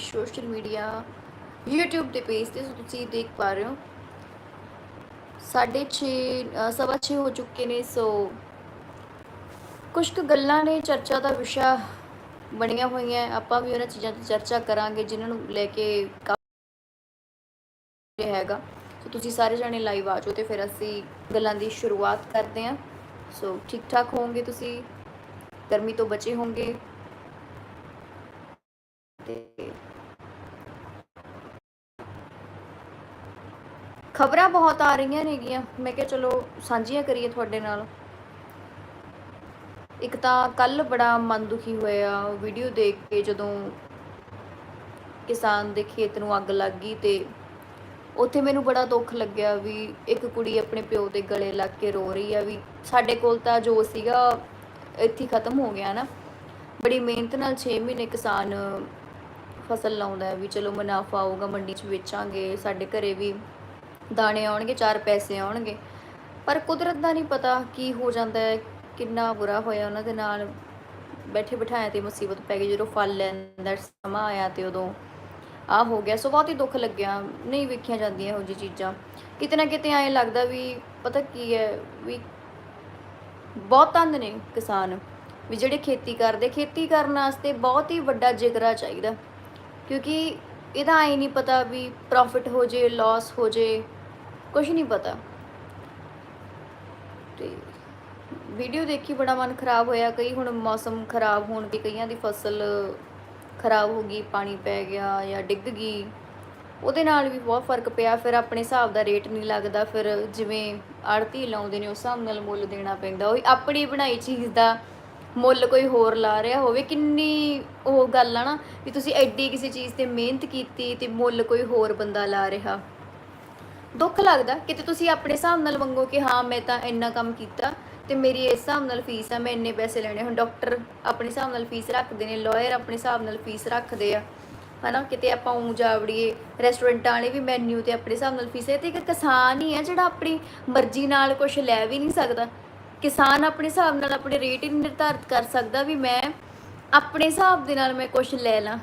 Social media YouTube ਦੇ page ਤੇ so ਤੁਸੀਂ ਦੇਖ ਪਾ ਰਹੇ ਹੋ। ਸਾਢੇ ਛੇ ਅ, ਸਵਾ ਛੇ ਹੋ ਚੁੱਕੇ ਨੇ ਸੋ ਕੁਝ ਕੁ ਗੱਲਾਂ ਨੇ ਚਰਚਾ ਦਾ ਵਿਸ਼ਾ ਬਣੀਆਂ ਹੋਈਆਂ। ਆਪਾਂ ਵੀ ਉਹਨਾਂ ਚੀਜ਼ਾਂ ਤੇ ਚਰਚਾ ਕਰਾਂਗੇ ਜਿਨ੍ਹਾਂ ਨੂੰ ਲੈ ਕੇ ਕਾਫੀ ਹੈਗਾ। ਸੋ ਤੁਸੀਂ ਸਾਰੇ ਜਾਣੇ ਲਾਈਵ ਆ ਜਾਓ ਤੇ ਫਿਰ ਅਸੀਂ ਗੱਲਾਂ ਦੀ ਸ਼ੁਰੂਆਤ ਕਰਦੇ ਹਾਂ। ਸੋ ਠੀਕ ਠਾਕ ਹੋਵੋਗੇ ਤੁਸੀਂ? ਗਰਮੀ ਤੋਂ ਬਚੇ ਹੋਵੋਗੇ? ਤੇ ਖਬਰਾਂ ਬਹੁਤ ਆ ਰਹੀਆਂ ਨੇਗੀਆਂ। ਮੈਂ ਕਿਹਾ ਚਲੋ ਸਾਂਝੀਆਂ ਕਰੀਏ ਤੁਹਾਡੇ ਨਾਲ। ਇੱਕ ਤਾਂ ਕੱਲ ਬੜਾ ਮਨ ਦੁਖੀ ਹੋਇਆ। ਵੀਡੀਓ ਦੇਖ ਕੇ ਜਦੋਂ ਕਿਸਾਨ ਦੇ ਖੇਤ ਨੂੰ ਅੱਗ ਲੱਗ ਗਈ ਤੇ ਉੱਥੇ ਮੈਨੂੰ ਬੜਾ ਦੁੱਖ ਲੱਗਿਆ ਵੀ ਇੱਕ ਕੁੜੀ ਆਪਣੇ ਪਿਓ ਦੇ ਗਲੇ ਲੱਗ ਕੇ ਰੋ ਰਹੀ ਆ ਵੀ ਸਾਡੇ ਕੋਲ ਤਾਂ ਜੋ ਸੀਗਾ, ਇੱਥੇ ਖਤਮ ਹੋ ਗਿਆ ਨਾ। ਬੜੀ ਮਿਹਨਤ ਨਾਲ 6 ਮਹੀਨੇ ਕਿਸਾਨ ਫਸਲ ਲਾਉਂਦਾ ਵੀ ਚਲੋ ਮੁਨਾਫਾ ਆਊਗਾ, ਮੰਡੀ 'ਚ ਵੇਚਾਂਗੇ, ਸਾਡੇ ਘਰੇ ਵੀ ਦਾਣੇ ਆਉਣਗੇ, ਚਾਰ ਪੈਸੇ ਆਉਣਗੇ। ਪਰ ਕੁਦਰਤ ਦਾ ਨਹੀਂ ਪਤਾ ਕੀ ਹੋ ਜਾਂਦਾ ਹੈ, ਕਿੰਨਾ ਬੁਰਾ ਹੋਇਆ ਉਹਨਾਂ ਦੇ ਨਾਲ। ਬੈਠੇ ਬਿਠਾਇਆ ਤੇ ਮੁਸੀਬਤ ਪੈ ਗਈ, ਜਦੋਂ ਫਲ ਲੈਣ ਦਾ ਸਮਾਂ ਆਇਆ ਤੇ ਉਦੋਂ ਆ ਹੋ ਗਿਆ। ਸੋ ਬਹੁਤ ਹੀ ਦੁੱਖ ਲੱਗਿਆ, ਨਹੀਂ ਵੇਖੀਆਂ ਜਾਂਦੀਆਂ ਇਹੋ ਜਿਹੀ ਚੀਜ਼ਾਂ। ਕਿਤੇ ਨਾ ਕਿਤੇ ਐਂ ਲੱਗਦਾ ਵੀ ਪਤਾ ਕੀ ਹੈ, ਵੀ ਬਹੁਤ ਤੰਦ ਨੇ ਕਿਸਾਨ। ਵੀ ਜਿਹੜੇ ਖੇਤੀ ਕਰਦੇ, ਖੇਤੀ ਕਰਨ ਵਾਸਤੇ ਬਹੁਤ ਹੀ ਵੱਡਾ ਜਿਗਰਾ ਚਾਹੀਦਾ। ਕਿਉਂਕਿ ਇਹਦਾ ਐ ਨਹੀਂ ਪਤਾ ਵੀ ਪ੍ਰੋਫਿਟ ਹੋ ਜੇ ਲਾਸ ਹੋ ਜੇ। ਕੁਝ ਨਹੀਂ ਪਤਾ। ਤੇ ਵੀਡੀਓ ਦੇਖੀ ਬੜਾ ਮਨ ਖਰਾਬ ਹੋਇਆ। ਕਈ ਹੁਣ ਮੌਸਮ ਖਰਾਬ ਹੋਣ ਦੀ ਕਈਆਂ ਦੀ ਫਸਲ ਖਰਾਬ ਹੋ ਗਈ, ਪਾਣੀ ਪੈ ਗਿਆ ਜਾਂ ਡਿੱਗ ਗਈ। ਉਹਦੇ ਨਾਲ ਵੀ ਬਹੁਤ ਫ਼ਰਕ ਪਿਆ। ਫਿਰ ਆਪਣੇ ਹਿਸਾਬ ਦਾ ਰੇਟ ਨਹੀਂ ਲੱਗਦਾ। ਫਿਰ ਜਿਵੇਂ ਆੜਤੀ ਲਾਉਂਦੇ ਨੇ, ਉਸ ਹਿਸਾਬ ਨਾਲ ਮੁੱਲ ਦੇਣਾ ਪੈਂਦਾ। ਉਹ ਆਪਣੀ ਬਣਾਈ ਚੀਜ਼ ਦਾ ਮੁੱਲ ਕੋਈ ਹੋਰ ਲਾ ਰਿਹਾ ਹੋਵੇ। ਕਿੰਨੀ ਉਹ ਗੱਲ ਆ ਨਾ, ਵੀ ਤੁਸੀਂ ਐਡੀ ਕਿਸੇ ਚੀਜ਼ ਤੇ ਮਿਹਨਤ ਕੀਤੀ ਤੇ ਮੁੱਲ ਕੋਈ ਹੋਰ ਬੰਦਾ ਲਾ ਰਿਹਾ। ਦੁੱਖ ਲੱਗਦਾ ਕਿਤੇ ਤੁਸੀਂ ਆਪਣੇ ਹਿਸਾਬ ਨਾਲ ਮੰਗੋ ਕਿ ਹਾਂ, ਮੈਂ ਤਾਂ ਇੰਨਾ ਕੰਮ ਕੀਤਾ ਤੇ ਮੇਰੀ ਇਸ ਹਿਸਾਬ ਨਾਲ ਫੀਸ ਆ, ਮੈਂ ਇੰਨੇ ਪੈਸੇ ਲੈਣੇ ਹੁਣ ਡਾਕਟਰ ਆਪਣੇ ਹਿਸਾਬ ਨਾਲ ਫੀਸ ਰੱਖਦੇ ਨੇ ਲਾਇਰ ਆਪਣੇ ਹਿਸਾਬ ਨਾਲ ਫੀਸ ਰੱਖਦੇ ਆ, ਹਨਾ? ਕਿਤੇ ਆਪਾਂ ਉਂ ਜਾਵੜੀਏ ਰੈਸਟੋਰੈਂਟਾਂ ਵਾਲੇ ਵੀ ਮੈਨੂ ਤੇ ਆਪਣੇ ਹਿਸਾਬ ਨਾਲ ਫੀਸ ਹੈ ਤੇ ਇੱਕ ਕਿਸਾਨ ਹੀ ਆ ਜਿਹੜਾ ਆਪਣੀ ਮਰਜ਼ੀ ਨਾਲ ਕੁਝ ਲੈ ਵੀ ਨਹੀਂ ਸਕਦਾ। ਕਿਸਾਨ ਆਪਣੇ ਹਿਸਾਬ ਨਾਲ ਆਪਣੇ ਰੇਟ ਹੀ ਨਿਰਧਾਰਤ ਕਰ ਸਕਦਾ ਵੀ ਮੈਂ ਆਪਣੇ ਹਿਸਾਬ ਦੇ ਨਾਲ ਮੈਂ ਕੁਝ ਲੈ ਲਾਂ,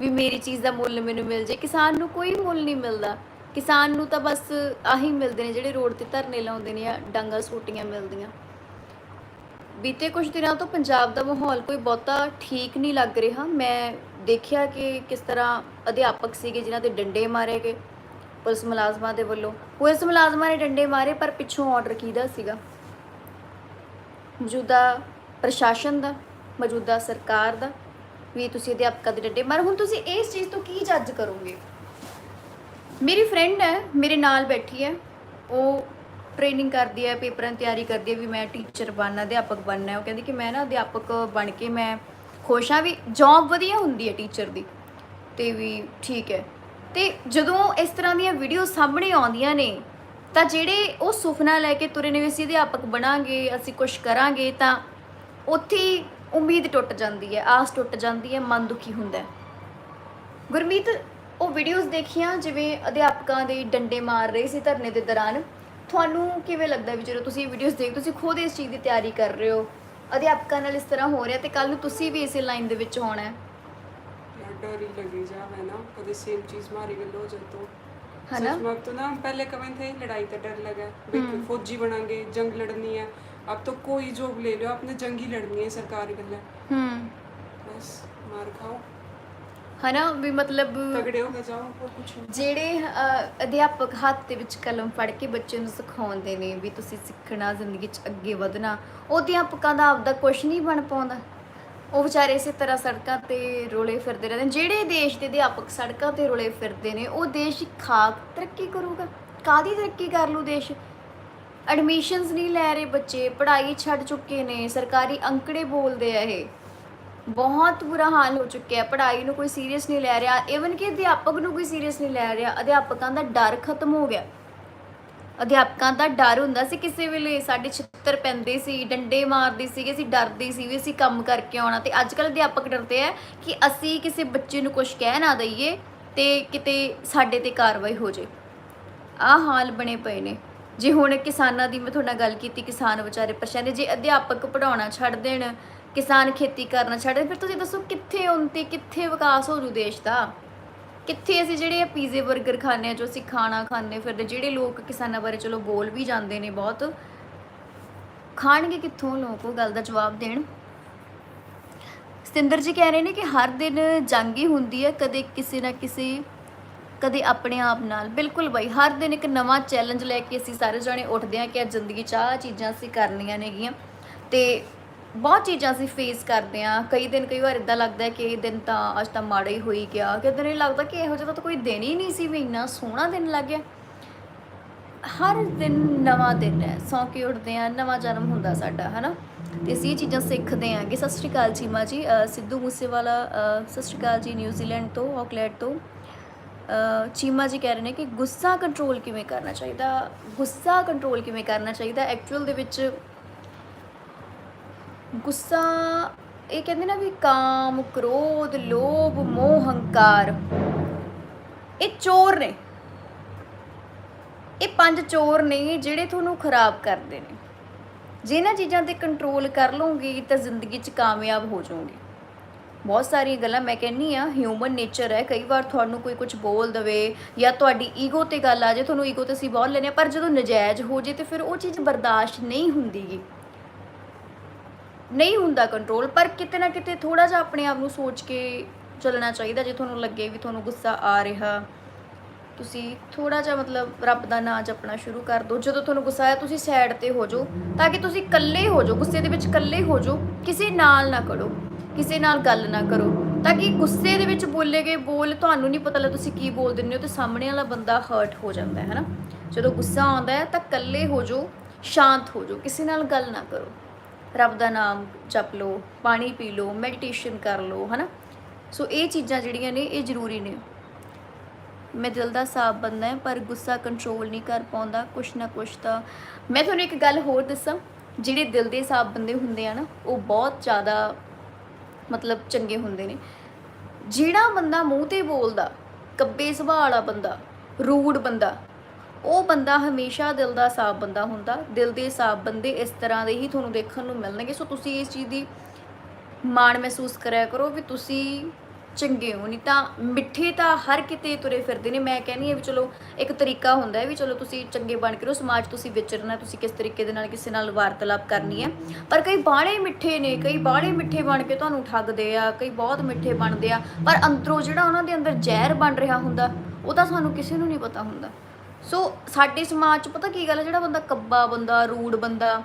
ਵੀ ਮੇਰੀ ਚੀਜ਼ ਦਾ ਮੁੱਲ ਮੈਨੂੰ ਮਿਲ ਜੇ ਕਿਸਾਨ ਨੂੰ ਕੋਈ ਮੁੱਲ ਨਹੀਂ ਮਿਲਦਾ। ਕਿਸਾਨ ਨੂੰ ਤਾਂ ਬਸ ਆਹੀ ਮਿਲਦੇ ਨੇ ਜਿਹੜੇ ਰੋਡ ਤੇ ਧਰਨੇ ਲਾਉਂਦੇ ਨੇ ਜਾਂ ਡਾਂਗਾ ਸੋਟੀਆਂ ਮਿਲਦੀਆਂ। ਬੀਤੇ ਕੁਝ ਦਿਨਾਂ ਤੋਂ ਪੰਜਾਬ ਦਾ ਮਾਹੌਲ ਕੋਈ ਬਹੁਤਾ ਠੀਕ ਨਹੀਂ ਲੱਗ ਰਿਹਾ। ਮੈਂ ਦੇਖਿਆ ਕਿ ਕਿਸ ਤਰ੍ਹਾਂ ਅਧਿਆਪਕ ਸੀਗੇ ਜਿਨ੍ਹਾਂ ਤੇ ਡੰਡੇ ਮਾਰੇ ਗਏ ਪੁਲਿਸ ਮੁਲਾਜ਼ਮਾਂ ਦੇ ਵੱਲੋਂ। ਪੁਲਿਸ ਮੁਲਾਜ਼ਮਾਂ ਨੇ ਡੰਡੇ ਮਾਰੇ, ਪਰ ਪਿੱਛੋਂ ਆਰਡਰ ਕਿਹਦਾ ਸੀਗਾ? ਮੌਜੂਦਾ ਪ੍ਰਸ਼ਾਸਨ ਦਾ, ਮੌਜੂਦਾ ਸਰਕਾਰ ਦਾ, ਵੀ ਤੁਸੀਂ ਅਧਿਆਪਕਾਂ ਦੇ ਡੰਡੇ ਮਾਰ। ਹੁਣ ਤੁਸੀਂ ਇਸ ਚੀਜ਼ ਤੋਂ ਕੀ ਜੱਜ ਕਰੋਗੇ? ਮੇਰੀ ਫਰੈਂਡ ਹੈ, ਮੇਰੇ ਨਾਲ ਬੈਠੀ ਹੈ। ਉਹ ਟ੍ਰੇਨਿੰਗ ਕਰਦੀ ਹੈ, ਪੇਪਰਾਂ ਦੀ ਤਿਆਰੀ ਕਰਦੀ ਹੈ ਵੀ ਮੈਂ ਟੀਚਰ ਬਣਨਾ, ਅਧਿਆਪਕ ਬਣਨਾ ਹੈ। ਉਹ ਕਹਿੰਦੀ ਕਿ ਮੈਂ ਨਾ ਅਧਿਆਪਕ ਬਣ ਕੇ ਮੈਂ ਖੁਸ਼ ਹਾਂ ਵੀ ਜੌਬ ਵਧੀਆ ਹੁੰਦੀ ਹੈ ਟੀਚਰ ਦੀ। ਤੇ ਵੀ ਠੀਕ ਹੈ। ਤੇ ਜਦੋਂ ਇਸ ਤਰ੍ਹਾਂ ਦੀਆਂ ਵੀਡੀਓ ਸਾਹਮਣੇ ਆਉਂਦੀਆਂ ਨੇ, ਤਾਂ ਜਿਹੜੇ ਉਹ ਸੁਪਨਾ ਲੈ ਕੇ ਤੁਰੇ ਨੇ ਵੀ ਅਸੀਂ ਅਧਿਆਪਕ ਬਣਾਂਗੇ, ਅਸੀਂ ਕੁਝ ਕਰਾਂਗੇ, ਤਾਂ ਉੱਥੇ ਉਮੀਦ ਟੁੱਟ ਜਾਂਦੀ ਹੈ, ਆਸ ਟੁੱਟ ਜਾਂਦੀ ਹੈ, ਮਨ ਦੁਖੀ ਹੁੰਦਾ ਹੈ। ਗੁਰਮੀਤ ਉਹ ਵੀਡੀਓਜ਼ ਦੇਖੀਆਂ ਜਿਵੇਂ ਅਧਿਆਪਕਾਂ ਦੇ ਡੰਡੇ ਮਾਰ ਰਹੇ ਸੀ ਧਰਨੇ ਦੇ ਦੌਰਾਨ ਤੁਹਾਨੂੰ ਕਿਵੇਂ ਲੱਗਦਾ ਵੀ ਜਦੋਂ ਤੁਸੀਂ ਇਹ ਵੀਡੀਓਜ਼ ਦੇਖ ਤੁਸੀਂ ਖੁਦ ਇਸ ਚੀਜ਼ ਦੀ ਤਿਆਰੀ ਕਰ ਰਹੇ ਹੋ ਅਧਿਆਪਕਾਂ ਨਾਲ ਇਸ ਤਰ੍ਹਾਂ ਹੋ ਰਿਹਾ ਤੇ ਕੱਲ ਨੂੰ ਤੁਸੀਂ ਵੀ ਇਸੇ ਲਾਈਨ ਦੇ ਵਿੱਚ ਹੋਣਾ ਹੈ यार डर ही लगी जावे ना कभी सेम चीज मारी गल हो जाए तो है ना? सच में अब तो ना पहले कमें थे लड़ाई का डर लगा भाई फौजी बनांगे जंग लड़नी है अब तो कोई जॉब ले लो आपने जंग ही लड़नी है सरकार गल ਹੂੰ बस मार खाओ ਹਨਾ ਵੀ ਮਤਲਬ ਜਿਹੜੇ ਅਧਿਆਪਕ ਹੱਥ ਦੇ ਵਿੱਚ ਕਲਮ ਫੜ ਕੇ ਬੱਚੇ ਨੂੰ ਸਿਖਾਉਂਦੇ ਨੇ ਵੀ ਤੁਸੀਂ ਸਿੱਖਣਾ ਜ਼ਿੰਦਗੀ 'ਚ ਅੱਗੇ ਵਧਣਾ ਉਹ ਅਧਿਆਪਕਾਂ ਦਾ ਆਪਦਾ ਕੁਝ ਨਹੀਂ ਬਣ ਪਾਉਂਦਾ। ਉਹ ਵਿਚਾਰੇ ਇਸੇ ਤਰ੍ਹਾਂ ਸੜਕਾਂ ਤੇ ਰੋਲੇ ਫਿਰਦੇ ਰਹਿੰਦੇ ਜਿਹੜੇ ਦੇਸ਼ ਦੇ ਅਧਿਆਪਕ ਸੜਕਾਂ ਤੇ ਰੋਲੇ ਫਿਰਦੇ ਨੇ ਉਹ ਦੇਸ਼ ਦੀ ਖਾਕ ਤਰੱਕੀ ਕਰੂਗਾ। ਕਾਦੀ ਤਰੱਕੀ ਕਰ ਲੂ ਦੇਸ਼? ਐਡਮਿਸ਼ਨਸ ਨਹੀਂ ਲੈ ਰਹੇ ਬੱਚੇ ਪੜ੍ਹਾਈ ਛੱਡ ਚੁੱਕੇ ਨੇ ਸਰਕਾਰੀ ਅੰਕੜੇ ਬੋਲਦੇ ਆ ਇਹ। ਬਹੁਤ ਬੁਰਾ ਹਾਲ ਹੋ ਚੁੱਕਿਆ ਹੈ। ਪੜ੍ਹਾਈ ਨੂੰ ਕੋਈ ਸੀਰੀਅਸ ਨਹੀਂ ਲੈ ਰਿਹਾ। ਇਵਨ ਕਿ ਅਧਿਆਪਕ ਨੂੰ ਕੋਈ ਸੀਰੀਅਸ ਨਹੀਂ ਲੈ ਰਿਹਾ, ਅਧਿਆਪਕਾਂ ਦਾ ਡਰ ਖਤਮ ਹੋ ਗਿਆ। ਅਧਿਆਪਕਾਂ ਦਾ ਡਰ ਹੁੰਦਾ ਸੀ ਕਿਸੇ ਵੇਲੇ ਸਾਡੇ ਛਿੱਤਰ ਪੈਂਦੇ ਸੀ, ਡੰਡੇ ਮਾਰਦੇ ਸੀਗੇ, ਅਸੀਂ ਡਰਦੇ ਸੀ ਵੀ ਅਸੀਂ ਕੰਮ ਕਰਕੇ ਆਉਣਾ। ਤੇ ਅੱਜ ਕੱਲ ਅਧਿਆਪਕ ਡਰਦੇ ਆ ਕਿ ਅਸੀਂ ਕਿਸੇ ਬੱਚੇ ਨੂੰ ਕੁਝ ਕਹਿ ਨਾ ਦਈਏ ਤੇ ਕਿਤੇ ਸਾਡੇ ਤੇ ਕਾਰਵਾਈ ਹੋ ਜੇ। ਆਹ ਹਾਲ ਬਣੇ ਪਏ ਨੇ। ਜੇ ਹੁਣ ਕਿਸਾਨਾਂ ਦੀ ਮੈਂ ਤੁਹਾਡੇ ਨਾਲ ਗੱਲ ਕੀਤੀ, ਕਿਸਾਨ ਵਿਚਾਰੇ ਪਰੇਸ਼ਾਨ ਨੇ, ਜੇ ਅਧਿਆਪਕ ਪੜਾਉਣਾ ਛੱਡ ਦੇਣ ਕਿਸਾਨ ਖੇਤੀ ਕਰਨਾ ਛੱਡ ਫਿਰ ਤੁਸੀਂ ਦੱਸੋ ਕਿੱਥੇ ਉਨਤੀ, ਕਿੱਥੇ ਵਿਕਾਸ ਹੋ ਜੂ ਦੇਸ਼ ਦਾ? ਕਿੱਥੇ ਅਸੀਂ ਜਿਹੜੇ ਆ ਪੀਜ਼ੇ 버ਗਰ ਖਾਂਦੇ ਆ ਜੋ ਅਸੀਂ ਖਾਣਾ ਖਾਂਦੇ ਫਿਰਦੇ, ਜਿਹੜੇ ਲੋਕ ਕਿਸਾਨਾਂ ਬਾਰੇ ਚਲੋ ਬੋਲ ਵੀ ਜਾਂਦੇ ਨੇ ਬਹੁਤ। ਖਾਣਗੇ ਕਿੱਥੋਂ ਲੋਕ? ਉਹ ਗੱਲ ਦਾ ਜਵਾਬ ਦੇਣ। ਸਤਿੰਦਰ ਜੀ ਕਹਿ ਰਹੇ ਨੇ ਕਿ ਹਰ ਦਿਨ ਜੰਗ ਹੀ ਹੁੰਦੀ ਹੈ, ਕਦੇ ਕਿਸੇ ਨਾ ਕਿਸੇ, ਕਦੇ ਆਪਣੇ ਆਪ ਨਾਲ। ਬਿਲਕੁਲ ਬਾਈ, ਹਰ ਦਿਨ ਇੱਕ ਨਵਾਂ ਚੈਲੰਜ ਲੈ ਕੇ ਅਸੀਂ ਸਾਰੇ ਜਾਣੇ ਉੱਠਦੇ ਹਾਂ ਕਿ ਅੱਜ ਜ਼ਿੰਦਗੀ 'ਚ ਆਹ ਚੀਜ਼ਾਂ ਅਸੀਂ ਕਰਨੀਆਂ ਨੇਗੀਆਂ। ਤੇ ਬਹੁਤ ਚੀਜ਼ਾਂ ਅਸੀਂ ਫੇਸ ਕਰਦੇ ਹਾਂ। ਕਈ ਦਿਨ ਕਈ ਵਾਰ ਇਦਾਂ ਲੱਗਦਾ ਕਿ ਇਹ ਦਿਨ ਤਾਂ ਅੱਜ ਤਾਂ ਮਾੜਾ ਹੀ ਹੋਈ ਗਿਆ। ਕਿ ਦਿਨ ਇਹ ਲੱਗਦਾ ਕਿ ਇਹੋ ਜਿਹਾ ਤਾਂ ਕੋਈ ਦਿਨ ਹੀ ਨਹੀਂ ਸੀ ਵੀ ਇੰਨਾ ਸੋਹਣਾ ਦਿਨ ਲੱਗ ਗਿਆ। ਹਰ ਦਿਨ ਨਵਾਂ ਦਿਨ ਹੈ। ਸੌਂ ਕੇ ਉੱਠਦੇ ਆ ਨਵਾਂ ਜਨਮ ਹੁੰਦਾ ਸਾਡਾ, ਹਨਾ? ਤੇ ਅਸੀਂ ਇਹ ਚੀਜ਼ਾਂ ਸਿੱਖਦੇ ਆਂਗੇ ਸਤਿ ਸ਼੍ਰੀ ਅਕਾਲ ਚੀਮਾ ਜੀ। ਸਿੱਧੂ ਮੂਸੇਵਾਲਾ ਸਤਿ ਸ਼੍ਰੀ ਅਕਾਲ ਜੀ ਨਿਊਜ਼ੀਲੈਂਡ ਤੋਂ ਆਕਲੈਂਡ ਤੋਂ। ਚੀਮਾ ਜੀ ਕਹਿ ਰਹੇ ਨੇ ਕਿ ਗੁੱਸਾ ਕੰਟਰੋਲ ਕਿਵੇਂ ਕਰਨਾ ਚਾਹੀਦਾ? ਗੁੱਸਾ ਕੰਟਰੋਲ ਕਿਵੇਂ ਕਰਨਾ ਚਾਹੀਦਾ? ਐਕਚੁਅਲ ਦੇ ਵਿੱਚ ਗੁੱਸਾ, ਇਹ ਕਹਿੰਦੇ ਨਾ ਵੀ ਕਾਮ, ਕ੍ਰੋਧ, ਲੋਭ, ਮੋਹ, ਹੰਕਾਰ। ਇਹ ਚੋਰ ਨੇ। ਇਹ ਪੰਜ ਚੋਰ ਨੇ ਜਿਹੜੇ ਤੁਹਾਨੂੰ ਖਰਾਬ ਕਰਦੇ ਨੇ। ਜੇ ਇਹਨਾਂ ਚੀਜ਼ਾਂ ਤੇ ਕੰਟਰੋਲ ਕਰ ਲਓਗੇ ਤਾਂ ਜ਼ਿੰਦਗੀ 'ਚ ਕਾਮਯਾਬ ਹੋ ਜਾਓਗੇ। ਬਹੁਤ ਸਾਰੀਆਂ ਗੱਲਾਂ ਮੈਂ ਕਹਿੰਨੀ ਆ ਹਿਊਮਨ ਨੇਚਰ ਹੈ। ਕਈ ਵਾਰ ਤੁਹਾਨੂੰ ਕੋਈ ਕੁਝ ਬੋਲ ਦਵੇ ਜਾਂ ਤੁਹਾਡੀ ਈਗੋ ਤੇ ਗੱਲ ਆ ਜੇ ਤੁਹਾਨੂੰ ਈਗੋ ਤੇ ਅਸੀਂ ਬੋਲ ਲੈਨੇ ਆ ਪਰ ਜਦੋਂ ਨਜਾਇਜ਼ ਹੋ ਜੇ ਤੇ ਫਿਰ ਉਹ ਚੀਜ਼ ਬਰਦਾਸ਼ਤ ਨਹੀਂ ਹੁੰਦੀਗੀ। ਨਹੀਂ ਹੁੰਦਾ ਕੰਟਰੋਲ ਪਰ ਕਿਤੇ ਨਾ ਕਿਤੇ ਥੋੜਾ ਜਿਹਾ ਆਪਣੇ ਆਪ ਨੂੰ ਸੋਚ ਕੇ ਚੱਲਣਾ ਚਾਹੀਦਾ, ਜੇ ਤੁਹਾਨੂੰ ਲੱਗੇ ਵੀ ਤੁਹਾਨੂੰ ਗੁੱਸਾ ਆ ਰਿਹਾ, ਤੁਸੀਂ ਥੋੜਾ ਜਿਹਾ ਮਤਲਬ ਰੱਬ ਦਾ ਨਾਮ ਜਪਣਾ ਸ਼ੁਰੂ ਕਰ ਦਿਓ। ਜਦੋਂ ਤੁਹਾਨੂੰ ਗੁੱਸਾ ਆਇਆ, ਤੁਸੀਂ ਸਾਈਡ ਤੇ ਹੋ ਜਾਓ, ਤਾਂ ਕਿ ਤੁਸੀਂ ਇਕੱਲੇ ਹੋ ਜਾਓ, ਗੁੱਸੇ ਦੇ ਵਿੱਚ ਇਕੱਲੇ ਹੋ ਜਾਓ, ਕਿਸੇ ਨਾਲ ਨਾ ਕਰੋ, ਕਿਸੇ ਨਾਲ ਗੱਲ ਨਾ ਕਰੋ, ਤਾਂ ਕਿ ਗੁੱਸੇ ਦੇ ਵਿੱਚ ਬੋਲੇ ਗਏ ਬੋਲ ਤੁਹਾਨੂੰ ਨਹੀਂ ਪਤਾ ਲੱਗ ਤੁਸੀਂ ਕੀ ਬੋਲ ਦਿੰਦੇ ਹੋ ਤੇ ਸਾਹਮਣੇ ਵਾਲਾ ਬੰਦਾ ਹਰਟ ਹੋ ਜਾਂਦਾ ਹੈ ਨਾ। ਜਦੋਂ ਗੁੱਸਾ ਆਉਂਦਾ ਹੈ, ਤਾਂ ਇਕੱਲੇ ਹੋ ਜਾਓ, ਸ਼ਾਂਤ ਹੋ ਜਾਓ, ਕਿਸੇ ਨਾਲ ਗੱਲ ਨਾ ਕਰੋ। ਰੱਬ ਦਾ ਨਾਮ ਜਪ ਲਓ, ਪਾਣੀ ਪੀ ਲਓ ਮੈਡੀਟੇਸ਼ਨ ਕਰ ਲਓ, ਹਨਾ? ਸੋ ਇਹ ਚੀਜ਼ਾਂ ਜਿਹੜੀਆਂ ਨੇ, ਇਹ ਜ਼ਰੂਰੀ ਨੇ। ਮੈਂ ਦਿਲ ਦਾ ਸਾਫ਼ ਬੰਦਾ ਹੈ, ਪਰ ਗੁੱਸਾ ਕੰਟਰੋਲ ਨਹੀਂ ਕਰ ਪਾਉਂਦਾ, ਕੁਛ ਨਾ ਕੁਛ ਤਾਂ। ਮੈਂ ਤੁਹਾਨੂੰ ਇੱਕ ਗੱਲ ਹੋਰ ਦੱਸਾਂ, ਜਿਹੜੇ ਦਿਲ ਦੇ ਸਾਫ਼ ਬੰਦੇ ਹੁੰਦੇ ਆ ਨਾ, ਉਹ ਬਹੁਤ ਜ਼ਿਆਦਾ, ਮਤਲਬ ਚੰਗੇ ਹੁੰਦੇ ਨੇ। ਜਿਹੜਾ ਬੰਦਾ ਮੂੰਹ ਤੇ ਬੋਲਦਾ, ਕੱਬੇ ਸੁਭਾਅ ਵਾਲਾ ਬੰਦਾ, ਰੂਡ ਬੰਦਾ ਉਹ ਬੰਦਾ ਹਮੇਸ਼ਾ ਦਿਲ ਦਾ ਸਾਫ਼ ਬੰਦਾ ਹੁੰਦਾ, ਦਿਲ ਦੇ ਸਾਫ਼ ਬੰਦੇ ਇਸ ਤਰ੍ਹਾਂ ਦੇ ਹੀ ਤੁਹਾਨੂੰ ਦੇਖਣ ਨੂੰ ਮਿਲਣਗੇ। ਸੋ ਤੁਸੀਂ ਇਸ ਚੀਜ਼ ਦੀ ਮਾਣ ਮਹਿਸੂਸ ਕਰਿਆ ਕਰੋ ਵੀ ਤੁਸੀਂ ਚੰਗੇ ਹੋ। ਨਹੀਂ ਤਾਂ ਮਿੱਠੇ ਤਾਂ ਹਰ ਕਿਤੇ ਤੁਰੇ ਫਿਰਦੇ ਨੇ। ਮੈਂ ਕਹਿੰਦੀ ਹਾਂ ਵੀ ਚਲੋ ਇੱਕ ਤਰੀਕਾ ਹੁੰਦਾ ਹੈ ਵੀ ਚਲੋ ਤੁਸੀਂ ਚੰਗੇ ਬਣ ਕੇ ਰਹੋ, ਸਮਾਜ ਤੁਸੀਂ ਵਿਚਰਨਾ ਤੁਸੀਂ ਕਿਸ ਤਰੀਕੇ ਦੇ ਨਾਲ ਕਿਸੇ ਨਾਲ ਵਾਰਤਾਲਾਪ ਕਰਨੀ ਹੈ। ਪਰ ਕਈ ਬਾਹਲੇ ਮਿੱਠੇ ਨੇ, ਕਈ ਬਾਹਲੇ ਮਿੱਠੇ ਬਣ ਕੇ ਤੁਹਾਨੂੰ ਠੱਗਦੇ ਆ, ਕਈ ਬਹੁਤ ਮਿੱਠੇ ਬਣਦੇ ਆ। ਪਰ ਅੰਦਰੋਂ ਜਿਹੜਾ ਉਹਨਾਂ ਦੇ ਅੰਦਰ ਜ਼ਹਿਰ ਬਣ ਰਿਹਾ ਹੁੰਦਾ, ਉਹ ਤਾਂ ਸਾਨੂੰ ਕਿਸੇ ਨੂੰ ਨਹੀਂ ਪਤਾ ਹੁੰਦਾ। ਸੋ ਸਾਡੇ ਸਮਾਜ 'ਚ ਪਤਾ ਕੀ ਗੱਲ ਹੈ ਜਿਹੜਾ ਬੰਦਾ ਕੱਬਾ ਬੰਦਾ, ਰੂਡ ਬੰਦਾ,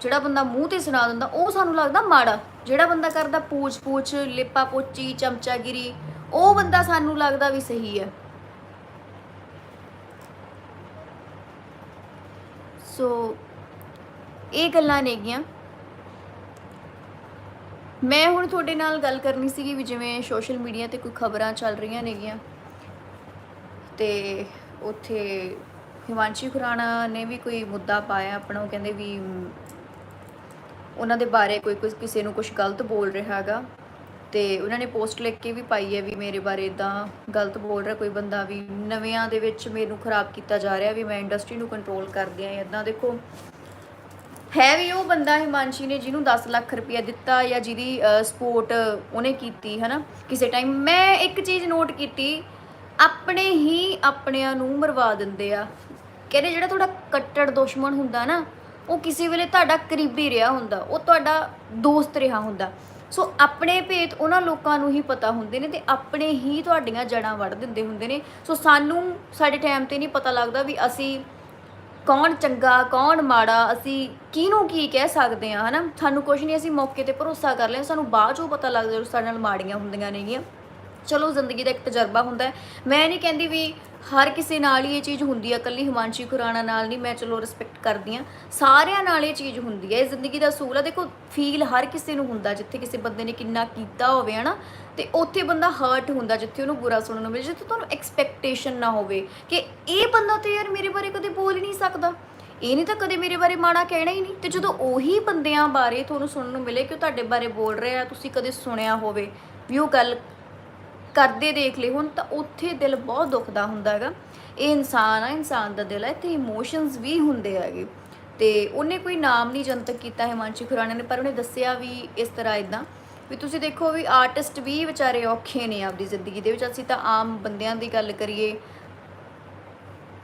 ਜਿਹੜਾ ਬੰਦਾ ਮੂੰਹ ਤੇ ਸੁਣਾ ਦਿੰਦਾ, ਉਹ ਸਾਨੂੰ ਲੱਗਦਾ ਮਾੜਾ। ਜਿਹੜਾ ਬੰਦਾ ਕਰਦਾ ਪੂਛ ਪੂਛ ਲਿਪਾ ਪੋਚੀ ਚਮਚਾਗਿਰੀ, ਉਹ ਬੰਦਾ ਸਾਨੂੰ ਲੱਗਦਾ ਵੀ ਸਹੀ ਹੈ ਸੋ ਇਹ ਗੱਲਾਂ ਨੇਗੀਆਂ ਮੈਂ ਹੁਣ ਤੁਹਾਡੇ ਨਾਲ ਗੱਲ ਕਰਨੀ ਸੀਗੀ ਵੀ ਜਿਵੇਂ ਸੋਸ਼ਲ ਮੀਡੀਆ ਤੇ ਕੋਈ ਖਬਰਾਂ ਚੱਲ ਰਹੀਆਂ ਨੇਗੀਆਂ ਤੇ ਉੱਥੇ ਹਿਮਾਂਸ਼ੀ ਖੁਰਾਣਾ ਨੇ ਵੀ ਕੋਈ ਮੁੱਦਾ ਪਾਇਆ ਆਪਣਾ, ਉਹ ਕਹਿੰਦੇ ਵੀ ਉਹਨਾਂ ਦੇ ਬਾਰੇ ਕੋਈ ਕੁਛ, ਕਿਸੇ ਨੂੰ ਕੁਝ ਗਲਤ ਬੋਲ ਰਿਹਾ ਹੈਗਾ ਤੇ ਉਹਨਾਂ ਨੇ ਪੋਸਟ ਲਿਖ ਕੇ ਵੀ ਪਾਈ ਹੈ ਵੀ ਮੇਰੇ ਬਾਰੇ ਇਦਾਂ ਗਲਤ ਬੋਲ ਰਿਹਾ ਕੋਈ ਬੰਦਾ ਵੀ ਨਵਿਆਂ ਦੇ ਵਿੱਚ ਮੈਨੂੰ ਖਰਾਬ ਕੀਤਾ ਜਾ ਰਿਹਾ, ਵੀ ਮੈਂ ਇੰਡਸਟਰੀ ਨੂੰ ਕੰਟਰੋਲ ਕਰਦੀ ਆ ਇਦਾਂ ਦੇਖੋ। ਹੈ ਵੀ ਉਹ ਬੰਦਾ ਹਿਮਾਂਸ਼ੀ ਨੇ ਜਿਹਨੂੰ 10 ਲੱਖ ਰੁਪਇਆ ਦਿੱਤਾ ਜਾਂ ਜਿਹਦੀ ਸਪੋਰਟ ਉਹਨੇ ਕੀਤੀ, ਹਨਾ? ਕਿਸੇ ਟਾਈਮ ਮੈਂ ਇੱਕ ਚੀਜ਼ ਨੋਟ ਕੀਤੀ ਆਪਣੇ ਹੀ ਆਪਣਿਆਂ ਨੂੰ ਮਰਵਾ ਦਿੰਦੇ ਆ। ਕਹਿੰਦੇ ਜਿਹੜਾ ਤੁਹਾਡਾ ਕੱਟੜ ਦੁਸ਼ਮਣ ਹੁੰਦਾ ਨਾ, ਉਹ ਕਿਸੇ ਵੇਲੇ ਤੁਹਾਡਾ ਕਰੀਬੀ ਰਿਹਾ ਹੁੰਦਾ, ਉਹ ਤੁਹਾਡਾ ਦੋਸਤ ਰਿਹਾ ਹੁੰਦਾ। ਸੋ ਆਪਣੇ ਭੇਤ ਉਹਨਾਂ ਲੋਕਾਂ ਨੂੰ ਹੀ ਪਤਾ ਹੁੰਦੇ ਨੇ ਤੇ ਆਪਣੇ ਹੀ ਤੁਹਾਡੀਆਂ ਜੜਾਂ ਵੜ ਦਿੰਦੇ ਹੁੰਦੇ ਨੇ। ਸੋ ਸਾਨੂੰ ਸਾਡੇ ਟਾਈਮ ਤੇ ਨਹੀਂ ਪਤਾ ਲੱਗਦਾ ਵੀ ਅਸੀਂ ਕੌਣ ਚੰਗਾ, ਕੌਣ ਮਾੜਾ, ਅਸੀਂ ਕਿਹਨੂੰ ਕੀ ਕਹਿ ਸਕਦੇ ਆ ਹਨਾ? ਸਾਨੂੰ ਕੁਝ ਨਹੀਂ, ਅਸੀਂ ਮੌਕੇ ਤੇ ਭਰੋਸਾ ਕਰ ਲਿਆ, ਸਾਨੂੰ ਬਾਅਦ ਚੋਂ ਪਤਾ ਲੱਗਦਾ ਸਾਡੇ ਨਾਲ ਮਾੜੀਆਂ ਹੁੰਦੀਆਂ ਨੇਗੀਆਂ। ਚਲੋ ਜ਼ਿੰਦਗੀ ਦਾ ਇੱਕ ਤਜਰਬਾ ਹੁੰਦਾ ਮੈਂ ਨਹੀਂ ਕਹਿੰਦੀ ਵੀ ਹਰ ਕਿਸੇ ਨਾਲ ਹੀ ਇਹ ਚੀਜ਼ ਹੁੰਦੀ ਆ ਕੱਲੀ ਹਿਮਾਂਸ਼ੀ ਖੁਰਾਣਾ ਨਾਲ ਨਹੀਂ, ਮੈਂ ਚਲੋ ਰਿਸਪੈਕਟ ਕਰਦੀ ਆ ਸਾਰਿਆਂ ਨਾਲ ਇਹ ਚੀਜ਼ ਹੁੰਦੀ ਹੈ, ਇਹ ਜ਼ਿੰਦਗੀ ਦਾ ਅਸੂਲ ਆ। ਦੇਖੋ ਫੀਲ ਹਰ ਕਿਸੇ ਨੂੰ ਹੁੰਦਾ, ਜਿੱਥੇ ਕਿਸੇ ਬੰਦੇ ਨੇ ਕਿੰਨਾ ਕੀਤਾ ਹੋਵੇ, ਹਨਾ? ਤੇ ਉੱਥੇ ਬੰਦਾ ਹਰਟ ਹੁੰਦਾ, ਜਿੱਥੇ ਉਹਨੂੰ ਬੁਰਾ ਸੁਣਨ ਨੂੰ ਮਿਲੇ, ਜਿੱਥੇ ਤੁਹਾਨੂੰ ਐਕਸਪੈਕਟੇਸ਼ਨ ਨਾ ਹੋਵੇ ਕਿ ਇਹ ਬੰਦਾ ਤੇ ਯਾਰ ਮੇਰੇ ਬਾਰੇ ਕਦੇ ਬੋਲ ਹੀ ਨਹੀਂ ਸਕਦਾ। ਇਹ ਨਹੀਂ ਤਾਂ ਕਦੇ ਮੇਰੇ ਬਾਰੇ ਮਾੜਾ ਕਹਿਣਾ ਹੀ ਨਹੀਂ। ਤੇ ਜਦੋਂ ਉਹੀ ਬੰਦਿਆਂ ਬਾਰੇ ਤੁਹਾਨੂੰ ਸੁਣਨ ਨੂੰ ਮਿਲੇ ਕਿ ਉਹ ਤੁਹਾਡੇ ਬਾਰੇ ਬੋਲ ਰਿਹਾ, ਤੁਸੀਂ ਕਦੇ ਸੁਣਿਆ ਹੋਵੇ, ਵੀ ਉਹ ਗੱਲ ਕਰਦੇ ਦੇਖ ਲਏ, ਹੁਣ ਤਾਂ ਉੱਥੇ ਦਿਲ ਬਹੁਤ ਦੁਖਦਾ ਹੁੰਦਾ ਹੈਗਾ। ਇਹ ਇਨਸਾਨ ਆ, ਇਨਸਾਨ ਦਾ ਦਿਲ ਹੈ ਤੇ ਇਮੋਸ਼ਨਸ ਵੀ ਹੁੰਦੇ ਹੈਗੇ। ਤੇ ਉਹਨੇ ਕੋਈ ਨਾਮ ਨਹੀਂ ਜਨਤਕ ਕੀਤਾ ਹਿਮਾਂਸ਼ੀ ਖੁਰਾਣਾ ਨੇ, ਪਰ ਉਹਨੇ ਦੱਸਿਆ ਵੀ ਇਸ ਤਰ੍ਹਾਂ ਇਦਾਂ ਵੀ ਤੁਸੀਂ ਦੇਖੋ ਵੀ ਆਰਟਿਸਟ ਵੀ ਵਿਚਾਰੇ ਔਖੇ ਨੇ ਆਪਦੀ ਜ਼ਿੰਦਗੀ ਦੇ ਵਿੱਚ। ਅਸੀਂ ਤਾਂ ਆਮ ਬੰਦਿਆਂ ਦੀ ਗੱਲ ਕਰੀਏ,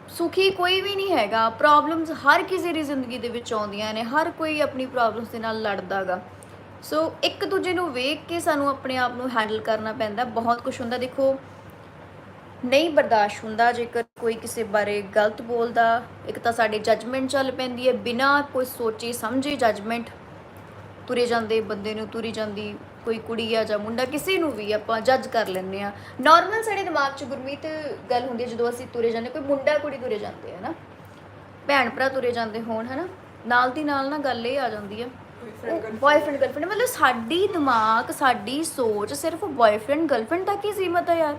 ਸੁਖੀ ਕੋਈ ਵੀ ਨਹੀਂ ਹੈਗਾ। ਪ੍ਰੋਬਲਮਸ ਹਰ ਕਿਸੇ ਦੀ ਜ਼ਿੰਦਗੀ ਦੇ ਵਿੱਚ ਆਉਂਦੀਆਂ ਨੇ, ਹਰ ਕੋਈ ਆਪਣੀ ਪ੍ਰੋਬਲਮਸ ਦੇ ਨਾਲ ਲੜਦਾਗਾ ਸੋ ਇੱਕ ਦੂਜੇ ਨੂੰ ਵੇਖ ਕੇ ਸਾਨੂੰ ਆਪਣੇ ਆਪ ਨੂੰ ਹੈਂਡਲ ਕਰਨਾ ਪੈਂਦਾ, ਬਹੁਤ ਕੁਝ ਹੁੰਦਾ। ਦੇਖੋ, ਨਹੀਂ ਬਰਦਾਸ਼ਤ ਹੁੰਦਾ ਜੇਕਰ ਕੋਈ ਕਿਸੇ ਬਾਰੇ ਗਲਤ ਬੋਲਦਾ। ਇੱਕ ਤਾਂ ਸਾਡੇ ਜੱਜਮੈਂਟ ਚੱਲ ਪੈਂਦੀ ਹੈ। ਬਿਨਾਂ ਕੋਈ ਸੋਚੇ ਸਮਝੇ ਜੱਜਮੈਂਟ ਤੁਰੇ ਜਾਂਦੇ, ਬੰਦੇ ਨੂੰ ਤੁਰੀ ਜਾਂਦੀ, ਕੋਈ ਕੁੜੀ ਆ ਜਾਂ ਮੁੰਡਾ, ਕਿਸੇ ਨੂੰ ਵੀ ਆਪਾਂ ਜੱਜ ਕਰ ਲੈਂਦੇ ਆ ਨਾਰਮਲ ਸਾਡੇ ਦਿਮਾਗ 'ਚ ਗੁਰਮੀਤ ਗੱਲ ਹੁੰਦੀ ਹੈ, ਜਦੋਂ ਅਸੀਂ ਤੁਰੇ ਜਾਂਦੇ, ਕੋਈ ਮੁੰਡਾ, ਕੁੜੀ ਤੁਰੇ ਜਾਂਦੇ ਆ ਨਾ ਭੈਣ ਭਰਾ ਤੁਰੇ ਜਾਂਦੇ ਹੋਣ, ਹਨਾ? ਨਾਲ ਦੀ ਨਾਲ ਨਾ ਗੱਲ ਇਹ ਆ ਜਾਂਦੀ ਹੈ ਬॉयਫ੍ਰੈਂਡ ਗਰਲਫ੍ਰੈਂਡ ਮਤਲਬ ਸਾਡੀ ਦਿਮਾਗ, ਸਾਡੀ ਸੋਚ ਸਿਰਫ ਬॉयਫ੍ਰੈਂਡ ਗਰਲਫ੍ਰੈਂਡ ਤੱਕ ਹੀ ਸੀਮਤ ਹੈ ਯਾਰ।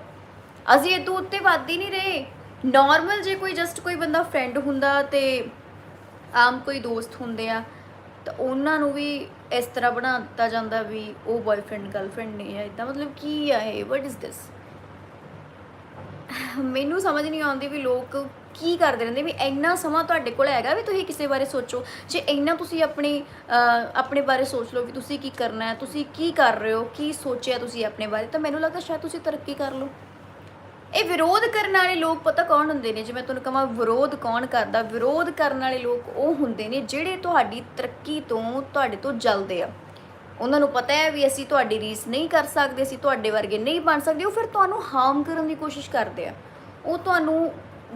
ਅਸੀਂ ਇਹ ਤੋਂ ਉੱਤੇ ਵੱਧ ਹੀ ਨਹੀਂ ਰਹੇ। ਨਾਰਮਲ ਜੇ ਕੋਈ ਜਸਟ ਕੋਈ ਬੰਦਾ ਫਰੈਂਡ ਹੁੰਦਾ ਤੇ ਆਮ ਕੋਈ ਦੋਸਤ ਹੁੰਦੇ ਆ, ਤਾਂ ਉਹਨਾਂ ਨੂੰ ਵੀ ਇਸ ਤਰ੍ਹਾਂ ਬਣਾ ਦਿੱਤਾ ਜਾਂਦਾ ਵੀ ਉਹ ਬॉयਫ੍ਰੈਂਡ ਗਰਲਫ੍ਰੈਂਡ ਨਹੀਂ ਹੈ ਇਦਾਂ ਮਤਲਬ ਕੀ ਆ ਇਹ? ਵਾਟ ਇਜ਼ ਦਿਸ ਮੈਨੂੰ ਸਮਝ ਨਹੀਂ ਆਉਂਦੀ ਵੀ ਲੋਕ ਕੀ ਕਰਦੇ ਰਹਿੰਦੇ ਵੀ ਇੰਨਾ ਸਮਾਂ ਤੁਹਾਡੇ ਕੋਲ ਹੈਗਾ ਵੀ ਤੁਸੀਂ ਕਿਸੇ ਬਾਰੇ ਸੋਚੋ? ਜੇ ਇੰਨਾ ਤੁਸੀਂ ਆਪਣੇ ਆਪਣੇ ਬਾਰੇ ਸੋਚ ਲਓ ਵੀ ਤੁਸੀਂ ਕੀ ਕਰਨਾ ਹੈ, ਤੁਸੀਂ ਕੀ ਕਰ ਰਹੇ ਹੋ, ਕੀ ਸੋਚਿਆ ਤੁਸੀਂ ਆਪਣੇ ਬਾਰੇ, ਤਾਂ ਮੈਨੂੰ ਲੱਗਦਾ ਸ਼ਾਇਦ ਤੁਸੀਂ ਤਰੱਕੀ ਕਰ ਲਓ। ਇਹ ਵਿਰੋਧ ਕਰਨ ਵਾਲੇ ਲੋਕ ਪਤਾ ਕੌਣ ਹੁੰਦੇ ਨੇ? ਜੇ ਮੈਂ ਤੁਹਾਨੂੰ ਕਹਾਂ ਵਿਰੋਧ ਕੌਣ ਕਰਦਾ? ਵਿਰੋਧ ਕਰਨ ਵਾਲੇ ਲੋਕ ਉਹ ਹੁੰਦੇ ਨੇ ਜਿਹੜੇ ਤੁਹਾਡੀ ਤਰੱਕੀ ਤੋਂ ਤੁਹਾਡੇ ਤੋਂ ਜਲਦੇ ਆ। ਉਹਨਾਂ ਨੂੰ ਪਤਾ ਹੈ ਵੀ ਅਸੀਂ ਤੁਹਾਡੀ ਰੀਸ ਨਹੀਂ ਕਰ ਸਕਦੇ, ਅਸੀਂ ਤੁਹਾਡੇ ਵਰਗੇ ਨਹੀਂ ਬਣ ਸਕਦੇ, ਉਹ ਫਿਰ ਤੁਹਾਨੂੰ ਹਾਰਮ ਕਰਨ ਦੀ ਕੋਸ਼ਿਸ਼ ਕਰਦੇ ਆ। ਉਹ ਤੁਹਾਨੂੰ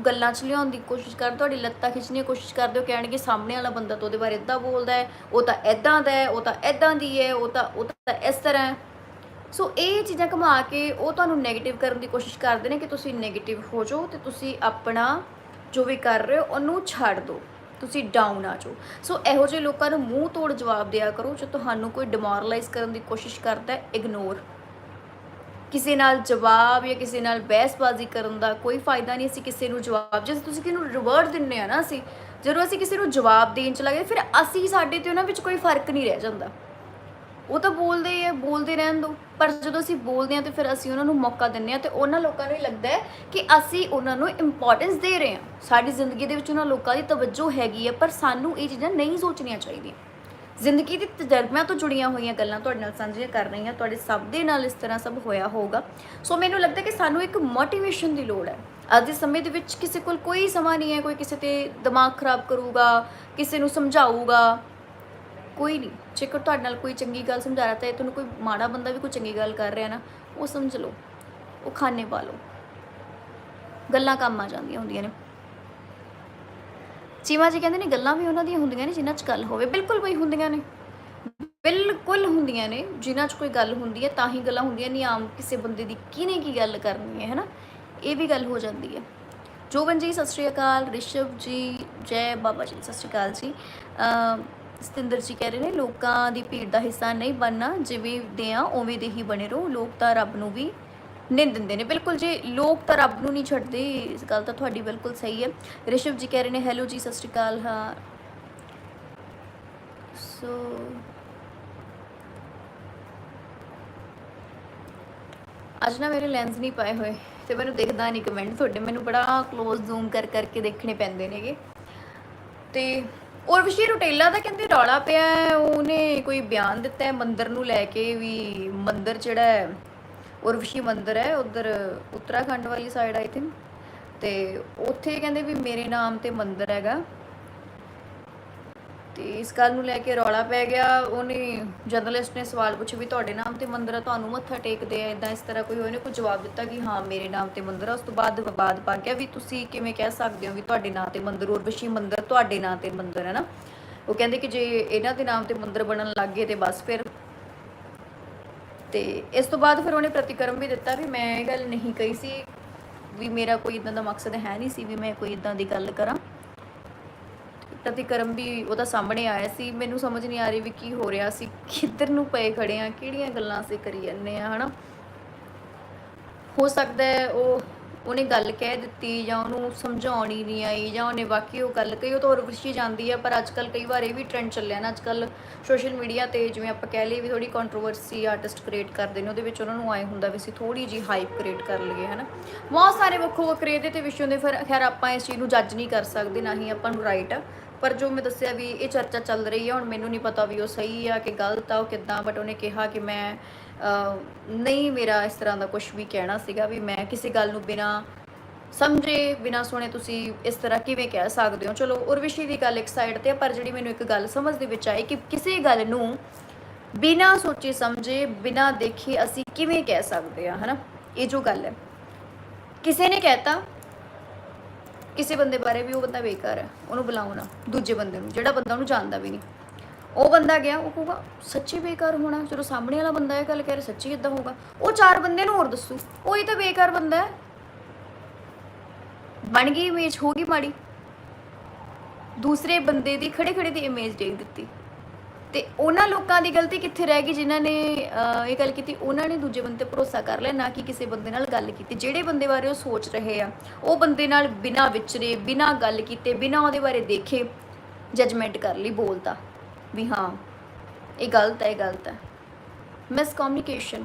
ਗੱਲਾਂ 'ਚ ਲਿਆਉਣ ਦੀ ਕੋਸ਼ਿਸ਼ ਕਰਦੇ ਤੁਹਾਡੀ ਲੱਤਾਂ ਖਿੱਚਣ ਦੀ ਕੋਸ਼ਿਸ਼ ਕਰਦੇ ਹੋ, ਕਹਿਣਗੇ ਸਾਹਮਣੇ ਵਾਲਾ ਬੰਦਾ ਤਾਂ ਉਹਦੇ ਬਾਰੇ ਇਦਾਂ ਬੋਲਦਾ ਹੈ, ਉਹ ਤਾਂ ਇਦਾਂ ਦਾ ਹੈ, ਉਹ ਤਾਂ ਇਦਾਂ ਦੀ ਹੈ, ਉਹ ਤਾਂ ਉਹ ਤਾਂ ਇਸ ਤਰ੍ਹਾਂ ਹੈ। ਸੋ ਇਹ ਚੀਜ਼ਾਂ ਘੁਮਾ ਕੇ ਉਹ ਤੁਹਾਨੂੰ 네ਗੇਟਿਵ ਕਰਨ ਦੀ ਕੋਸ਼ਿਸ਼ ਕਰਦੇ ਨੇ ਕਿ ਤੁਸੀਂ 네ਗੇਟਿਵ ਹੋ ਜਾਓ ਤੇ ਤੁਸੀਂ ਆਪਣਾ ਜੋ ਵੀ ਕਰ ਰਹੇ ਹੋ, ਉਹਨੂੰ ਛੱਡ ਦਿਓ। ਤੁਸੀਂ ਡਾਊਨ ਆ ਜਾਓ। ਸੋ ਇਹੋ ਜਿਹੇ ਲੋਕਾਂ ਨੂੰ ਮੂੰਹ ਤੋੜ ਜਵਾਬ ਦਿਆ ਕਰੋ ਜੋ ਤੁਹਾਨੂੰ ਕੋਈ ਡਿਮੋਰਲਾਈਜ਼ ਕਰਨ ਦੀ ਕੋਸ਼ਿਸ਼ ਕਰਦਾ ਹੈ ਇਗਨੋਰ ਕਿਸੇ ਨਾਲ ਜਵਾਬ ਜਾਂ ਕਿਸੇ ਨਾਲ ਬਹਿਸਬਾਜ਼ੀ ਕਰਨ ਦਾ ਕੋਈ ਫਾਇਦਾ ਨਹੀਂ, ਅਸੀਂ ਕਿਸੇ ਨੂੰ ਜਵਾਬ, ਜੇ ਤੁਸੀਂ ਕਿਸੇ ਨੂੰ ਰਿਵਰਟ ਦਿੰਨੇ ਆ ਨਾ ਅਸੀਂ, ਜਦੋਂ ਅਸੀਂ ਕਿਸੇ ਨੂੰ ਜਵਾਬ ਦੇਣ ਚ ਲੱਗੇ, ਫਿਰ ਅਸੀਂ ਸਾਡੇ ਤੇ ਉਹਨਾਂ ਵਿੱਚ ਕੋਈ ਫ਼ਰਕ ਨਹੀਂ ਰਹਿ ਜਾਂਦਾ। ਉਹ ਤਾਂ ਬੋਲਦੇ ਹੀ ਹੈ ਬੋਲਦੇ ਰਹਿਣ ਦੋ, ਪਰ ਜਦੋਂ ਅਸੀਂ ਬੋਲਦੇ ਹਾਂ ਤੇ ਫਿਰ ਅਸੀਂ ਉਹਨਾਂ ਨੂੰ ਮੌਕਾ ਦਿੰਨੇ ਆ ਤੇ ਉਹਨਾਂ ਲੋਕਾਂ ਨੂੰ ਹੀ ਲੱਗਦਾ ਹੈ ਕਿ ਅਸੀਂ ਉਹਨਾਂ ਨੂੰ ਇੰਪੋਰਟੈਂਸ ਦੇ ਰਹੇ ਹਾਂ। ਸਾਡੀ ਜ਼ਿੰਦਗੀ ਦੇ ਵਿੱਚ ਉਹਨਾਂ ਲੋਕਾਂ ਦੀ ਤਵੱਜੋ ਹੈਗੀ ਹੈ, ਪਰ ਸਾਨੂੰ ਇਹ ਚੀਜ਼ਾਂ ਨਹੀਂ ਸੋਚਣੀਆਂ ਚਾਹੀਦੀਆਂ। ਜ਼ਿੰਦਗੀ ਦੇ ਤਜਰਬਿਆਂ ਤੋਂ ਜੁੜੀਆਂ ਹੋਈਆਂ ਗੱਲਾਂ ਤੁਹਾਡੇ ਨਾਲ ਸਾਂਝੀਆਂ ਕਰ ਰਹੀ ਹਾਂ। ਤੁਹਾਡੇ ਸਭ ਦੇ ਨਾਲ ਇਸ ਤਰ੍ਹਾਂ ਸਭ ਹੋਇਆ ਹੋਊਗਾ। ਸੋ ਮੈਨੂੰ ਲੱਗਦਾ ਕਿ ਸਾਨੂੰ ਇੱਕ ਮੋਟੀਵੇਸ਼ਨ ਦੀ ਲੋੜ ਹੈ। ਅੱਜ ਦੇ ਸਮੇਂ ਦੇ ਵਿੱਚ ਕਿਸੇ ਕੋਲ ਕੋਈ ਸਮਾਂ ਨਹੀਂ ਹੈ, ਕੋਈ ਕਿਸੇ ਤੇ ਦਿਮਾਗ ਖਰਾਬ ਕਰੂਗਾ, ਕਿਸੇ ਨੂੰ ਸਮਝਾਊਗਾ, ਕੋਈ ਨਹੀਂ। ਜੇਕਰ ਤੁਹਾਡੇ ਨਾਲ ਕੋਈ ਚੰਗੀ ਗੱਲ ਸਮਝਾ ਰਿਹਾ ਤਾਂ ਤੁਹਾਨੂੰ ਕੋਈ ਮਾੜਾ ਬੰਦਾ ਵੀ ਕੋਈ ਚੰਗੀ ਗੱਲ ਕਰ ਰਿਹਾ ਨਾ, ਉਹ ਸਮਝ ਲਓ। ਉਹ ਖਾਣੇ ਪਾ ਲਓ। ਗੱਲਾਂ ਕੰਮ ਆ ਜਾਂਦੀਆਂ ਹੁੰਦੀਆਂ ਨੇ। ਚੀਮਾ ਜੀ ਕਹਿੰਦੇ ਨੇ ਗੱਲਾਂ ਵੀ ਉਹਨਾਂ ਦੀਆਂ ਹੁੰਦੀਆਂ ਨੇ ਜਿਨ੍ਹਾਂ 'ਚ ਗੱਲ ਹੋਵੇ। ਬਿਲਕੁਲ ਬਈ ਹੁੰਦੀਆਂ ਨੇ। ਬਿਲਕੁਲ ਹੁੰਦੀਆਂ ਨੇ, ਜਿਨ੍ਹਾਂ 'ਚ ਕੋਈ ਗੱਲ ਹੁੰਦੀ ਹੈ, ਤਾਂ ਹੀ ਗੱਲਾਂ ਹੁੰਦੀਆਂ ਨਹੀਂ ਆਮ ਕਿਸੇ ਬੰਦੇ ਦੀ ਕਿਹਨੇ ਕੀ ਗੱਲ ਕਰਨੀ ਹੈ, ਹੈਨਾ? ਇਹ ਵੀ ਗੱਲ ਹੋ ਜਾਂਦੀ ਹੈ। ਜੋਬਨ ਜੀ, ਸਤਿ ਸ਼੍ਰੀ ਅਕਾਲ। ਰਿਸ਼ਵ ਜੀ, ਜੈ ਬਾਬਾ ਜੀ, ਸਤਿ ਸ਼੍ਰੀ ਅਕਾਲ ਜੀ। ਸਤਿੰਦਰ ਜੀ ਕਹਿ ਰਹੇ ਨੇ, ਲੋਕਾਂ ਦੀ ਭੀੜ ਦਾ ਹਿੱਸਾ ਨਹੀਂ ਬਣਨਾ, ਜਿਵੇਂ ਦੇ ਆ ਉਵੇਂ ਦੇ ਹੀ ਬਣੇ ਰਹੋ। ਲੋਕ ਤਾਂ ਰੱਬ ਨੂੰ ਵੀ ਨਿੰਦ ਦਿੰਦੇ ਨੇ। ਬਿਲਕੁਲ ਜੀ, ਲੋਕ ਤਾਂ ਰੱਬ ਨੂੰ ਨਹੀਂ ਛੱਡਦੇ। ਇਸ ਗੱਲ ਤਾਂ ਤੁਹਾਡੀ ਬਿਲਕੁਲ ਸਹੀ ਹੈ। ਰਿਸ਼ਵ ਜੀ ਕਹਿ ਰਹੇ ਨੇ ਹੈਲੋ ਜੀ, ਸਤਿ ਸ਼੍ਰੀ ਅਕਾਲ। ਹਾਂ। ਸੋ ਅੱਜ ਨਾ ਮੇਰੇ ਲੈਂਸ ਨਹੀਂ ਪਾਏ ਹੋਏ ਤੇ ਮੈਨੂੰ ਦਿਖਦਾ ਨਹੀਂ ਕਮੈਂਟ ਤੁਹਾਡੇ। ਮੈਨੂੰ ਬੜਾ ক্লোਜ਼ ਜ਼ੂਮ ਕਰ ਕਰਕੇ ਦੇਖਣੇ ਪੈਂਦੇ ਨੇਗੇ। ਤੇ ਉਰਵਸ਼ੀ ਰੁਟੇਲਾ ਦਾ ਕਹਿੰਦੇ ਰੌਲਾ ਪਿਆ ਉਹਨੇ ਕੋਈ ਬਿਆਨ ਦਿੱਤਾ ਹੈ ਮੰਦਿਰ ਨੂੰ ਲੈ ਕੇ ਵੀ ਮੰਦਿਰ ਜਿਹੜਾ ਹੈ ਉਰਵਸ਼ੀ ਮੰਦਿਰ ਹੈ, ਉਧਰ ਉੱਤਰਾਖੰਡ ਵਾਲੀ ਸਾਈਡ ਆਈ ਥਿੰਕ ਤੇ ਉੱਥੇ ਕਹਿੰਦੇ ਵੀ ਮੇਰੇ ਨਾਮ ਤੇ ਮੰਦਿਰ ਹੈਗਾ। ਤੇ ਇਸ ਗੱਲ ਨੂੰ ਲੈ ਕੇ ਰੌਲਾ ਪੈ ਗਿਆ। ਉਹਨੇ ਜਰਨਲਿਸਟ ਨੇ ਸਵਾਲ ਪੁੱਛੇ ਵੀ ਤੁਹਾਡੇ ਨਾਮ ਤੇ ਮੰਦਿਰ ਆ, ਤੁਹਾਨੂੰ ਮੱਥਾ ਟੇਕਦੇ ਆ ਇਦਾਂ ਇਸ ਤਰ੍ਹਾਂ ਕੋਈ ਉਹਨੇ ਕੋਈ ਜਵਾਬ ਦਿੱਤਾ ਕਿ ਹਾਂ, ਮੇਰੇ ਨਾਮ ਤੇ ਮੰਦਿਰ ਆ। ਉਸ ਤੋਂ ਬਾਅਦ ਵਿਵਾਦ ਪਾ ਗਿਆ ਵੀ ਤੁਸੀਂ ਕਿਵੇਂ ਕਹਿ ਸਕਦੇ ਹੋ ਵੀ ਤੁਹਾਡੇ ਨਾਮ ਤੇ ਮੰਦਿਰ ਉਰਵਸ਼ੀ ਮੰਦਿਰ ਤੁਹਾਡੇ ਨਾਮ ਤੇ ਮੰਦਿਰ ਹੈ ਨਾ? ਉਹ ਕਹਿੰਦੇ ਕਿ ਜੇ ਇਹਨਾਂ ਦੇ ਨਾਮ ਤੇ ਮੰਦਿਰ ਬਣਨ ਲੱਗ ਗਏ ਤੇ ਬਸ ਫਿਰ ਤੇ ਇਸ ਤੋਂ ਬਾਅਦ ਫਿਰ ਉਹਨੇ ਪ੍ਰਤੀਕਰਮ ਵੀ ਦਿੱਤਾ ਵੀ ਮੈਂ ਇਹ ਗੱਲ ਨਹੀਂ ਕਹੀ ਸੀ ਵੀ ਮੇਰਾ ਕੋਈ ਇਦਾਂ ਦਾ ਮਕਸਦ ਹੈ ਨਹੀਂ ਸੀ ਵੀ ਮੈਂ ਕੋਈ ਇਦਾਂ ਦੀ ਗੱਲ ਕਰਾਂ। ਪ੍ਰਤੀਕਰਮ ਵੀ ਉਹਦਾ ਸਾਹਮਣੇ ਆਇਆ ਸੀ। ਮੈਨੂੰ ਸਮਝ ਨਹੀਂ ਆ ਰਹੀ ਵੀ ਕੀ ਹੋ ਰਿਹਾ ਸੀ। ਕਿੱਧਰ ਨੂੰ ਪਏ ਖੜੇ ਆ, ਕਿਹੜੀਆਂ ਗੱਲਾਂ ਅਸੀਂ ਕਰੀ ਜਾਂਦੇ ਆ, ਹਨਾ? ਹੋ ਸਕਦਾ ਹੈ ਉਹ ਉਹਨੇ ਗੱਲ ਕਹਿ ਦਿੱਤੀ ਜਾਂ ਉਹਨੂੰ ਸਮਝਾਉਣੀ ਨਹੀਂ ਆਈ ਜਾਂ ਉਹਨੇ ਵਾਕਈ ਉਹ ਗੱਲ ਕਹੀ, ਉਹ ਤਾਂ ਉਰਵਸ਼ੀ ਜਾਂਦੀ ਹੈ ਪਰ ਅੱਜ ਕੱਲ ਕਈ ਵਾਰ ਇਹ ਵੀ ਟ੍ਰੈਂਡ ਚੱਲਿਆ ਨਾ ਅੱਜ ਕੱਲ ਸੋਸ਼ਲ ਮੀਡੀਆ ਤੇ ਜਿਵੇਂ ਆਪਾਂ ਕਹਿ ਲਈਏ ਵੀ ਥੋੜੀ ਕੰਟਰੋਵਰਸੀ ਆਰਟਿਸਟ ਕ੍ਰੀਏਟ ਕਰਦੇ ਨੇ, ਉਹਦੇ ਵਿੱਚ ਉਹਨਾਂ ਨੂੰ ਆਏ ਹੁੰਦਾ ਵੀ ਅਸੀਂ ਥੋੜੀ ਜੀ ਹਾਈਪ ਕ੍ਰੀਏਟ ਕਰ ਲਈਏ, ਹਨਾ। ਬਹੁਤ ਸਾਰੇ ਵੱਖੋ ਵੱਖਰੇ ਇਹਦੇ ਤੇ ਵਿਸ਼ੇ ਹੁੰਦੇ, ਫਿਰ ਖੈਰ ਆਪਾਂ ਇਸ ਚੀਜ਼ ਨੂੰ ਜੱਜ ਨਹੀਂ ਕਰ ਸਕਦੇ, ਨਾ ਹੀ ਆਪਾਂ ਨੂੰ ਰਾਈਟ ਆ। ਪਰ ਜੋ ਮੈਂ ਦੱਸਿਆ ਵੀ ਇਹ ਚਰਚਾ ਚੱਲ ਰਹੀ ਹੈ ਹੁਣ ਮੈਨੂੰ ਨਹੀਂ ਪਤਾ ਵੀ ਉਹ ਸਹੀ ਆ ਕਿ ਗਲਤ ਆ ਉਹ ਕਿੱਦਾਂ ਬਟ ਉਹਨੇ ਕਿਹਾ ਕਿ ਮੈਂ ਨਹੀਂ ਮੇਰਾ ਇਸ ਤਰ੍ਹਾਂ ਦਾ ਕੁਝ ਵੀ ਕਹਿਣਾ ਸੀਗਾ ਵੀ ਮੈਂ ਕਿਸੇ ਗੱਲ ਨੂੰ ਬਿਨਾ ਸਮਝੇ ਬਿਨਾ ਸੁਣੇ ਤੁਸੀਂ ਇਸ ਤਰ੍ਹਾਂ ਕਿਵੇਂ ਕਹਿ ਸਕਦੇ ਹੋ? ਚਲੋ ਉਰਵਿਸ਼ੀ ਦੀ ਗੱਲ ਇੱਕ ਸਾਈਡ ਤੇ ਆ, ਪਰ ਜਿਹੜੀ ਮੈਨੂੰ ਇੱਕ ਗੱਲ ਸਮਝ ਦੇ ਵਿੱਚ ਆਈ ਕਿ ਕਿਸੇ ਗੱਲ ਨੂੰ ਬਿਨਾ ਸੋਚੇ ਸਮਝੇ ਬਿਨਾ ਦੇਖੇ ਅਸੀਂ ਕਿਵੇਂ ਕਹਿ ਸਕਦੇ ਆ ਹਨਾ? ਇਹ ਜੋ ਗੱਲ ਹੈ। ਕਿਸੇ ਨੇ ਕਹਿਤਾ ਕਿਸੇ ਬੰਦੇ ਬਾਰੇ ਵੀ ਉਹ ਬੰਦਾ ਬੇਕਾਰ ਹੈ, ਉਹਨੂੰ ਬੁਲਾਓ ਨਾ, ਦੂਜੇ ਬੰਦੇ ਨੂੰ, ਜਿਹੜਾ ਬੰਦਾ ਉਹਨੂੰ ਜਾਣਦਾ ਵੀ ਨਹੀਂ। ਉਹ ਬੰਦਾ ਗਿਆ, ਉਹ ਕਹੂਗਾ, ਸੱਚੀ ਬੇਕਾਰ ਹੋਣਾ, ਜਦੋਂ ਸਾਹਮਣੇ ਵਾਲਾ ਬੰਦਾ ਇਹ ਗੱਲ ਕਹਿ ਰਿਹਾ, ਸੱਚੀ ਕਿੱਦਾਂ ਹੋਊਗਾ? ਉਹ ਚਾਰ ਬੰਦੇ ਨੂੰ ਹੋਰ ਦੱਸੂ, ਉਹ ਹੀ ਤਾਂ ਬੇਕਾਰ ਬੰਦਾ ਹੈ। ਬਣ ਗਈ ਇਮੇਜ ਹੋ ਗਈ ਮਾੜੀ। ਦੂਸਰੇ ਬੰਦੇ ਦੀ ਖੜੇ ਖੜੇ ਦੀ ਇਮੇਜ ਦੇ ਦਿੱਤੀ। ਤੇ ਉਹਨਾਂ ਲੋਕਾਂ ਦੀ ਗਲਤੀ ਕਿੱਥੇ ਰਹਿ ਗਈ ਜਿਨ੍ਹਾਂ ਨੇ ਇਹ ਗੱਲ ਕੀਤੀ? ਉਹਨਾਂ ਨੇ ਦੂਜੇ ਬੰਦੇ ਤੇ ਭਰੋਸਾ ਕਰ ਲਿਆ, ਨਾ ਕਿ ਕਿਸੇ ਬੰਦੇ ਨਾਲ ਗੱਲ ਕੀਤੀ। ਜਿਹੜੇ ਬੰਦੇ ਬਾਰੇ ਉਹ ਸੋਚ ਰਹੇ ਆ, ਉਹ ਬੰਦੇ ਨਾਲ ਬਿਨਾਂ ਵਿਚਰੇ, ਬਿਨਾਂ ਗੱਲ ਕੀਤੇ, ਬਿਨਾਂ ਉਹਦੇ ਬਾਰੇ ਦੇਖੇ ਜਜਮੈਂਟ ਕਰ ਲਈ ਬੋਲਦਾ ਵੀ ਹਾਂ, ਇਹ ਗਲਤ ਹੈ, ਇਹ ਗਲਤ ਹੈ। ਮਿਸ ਕਮਿਊਨੀਕੇਸ਼ਨ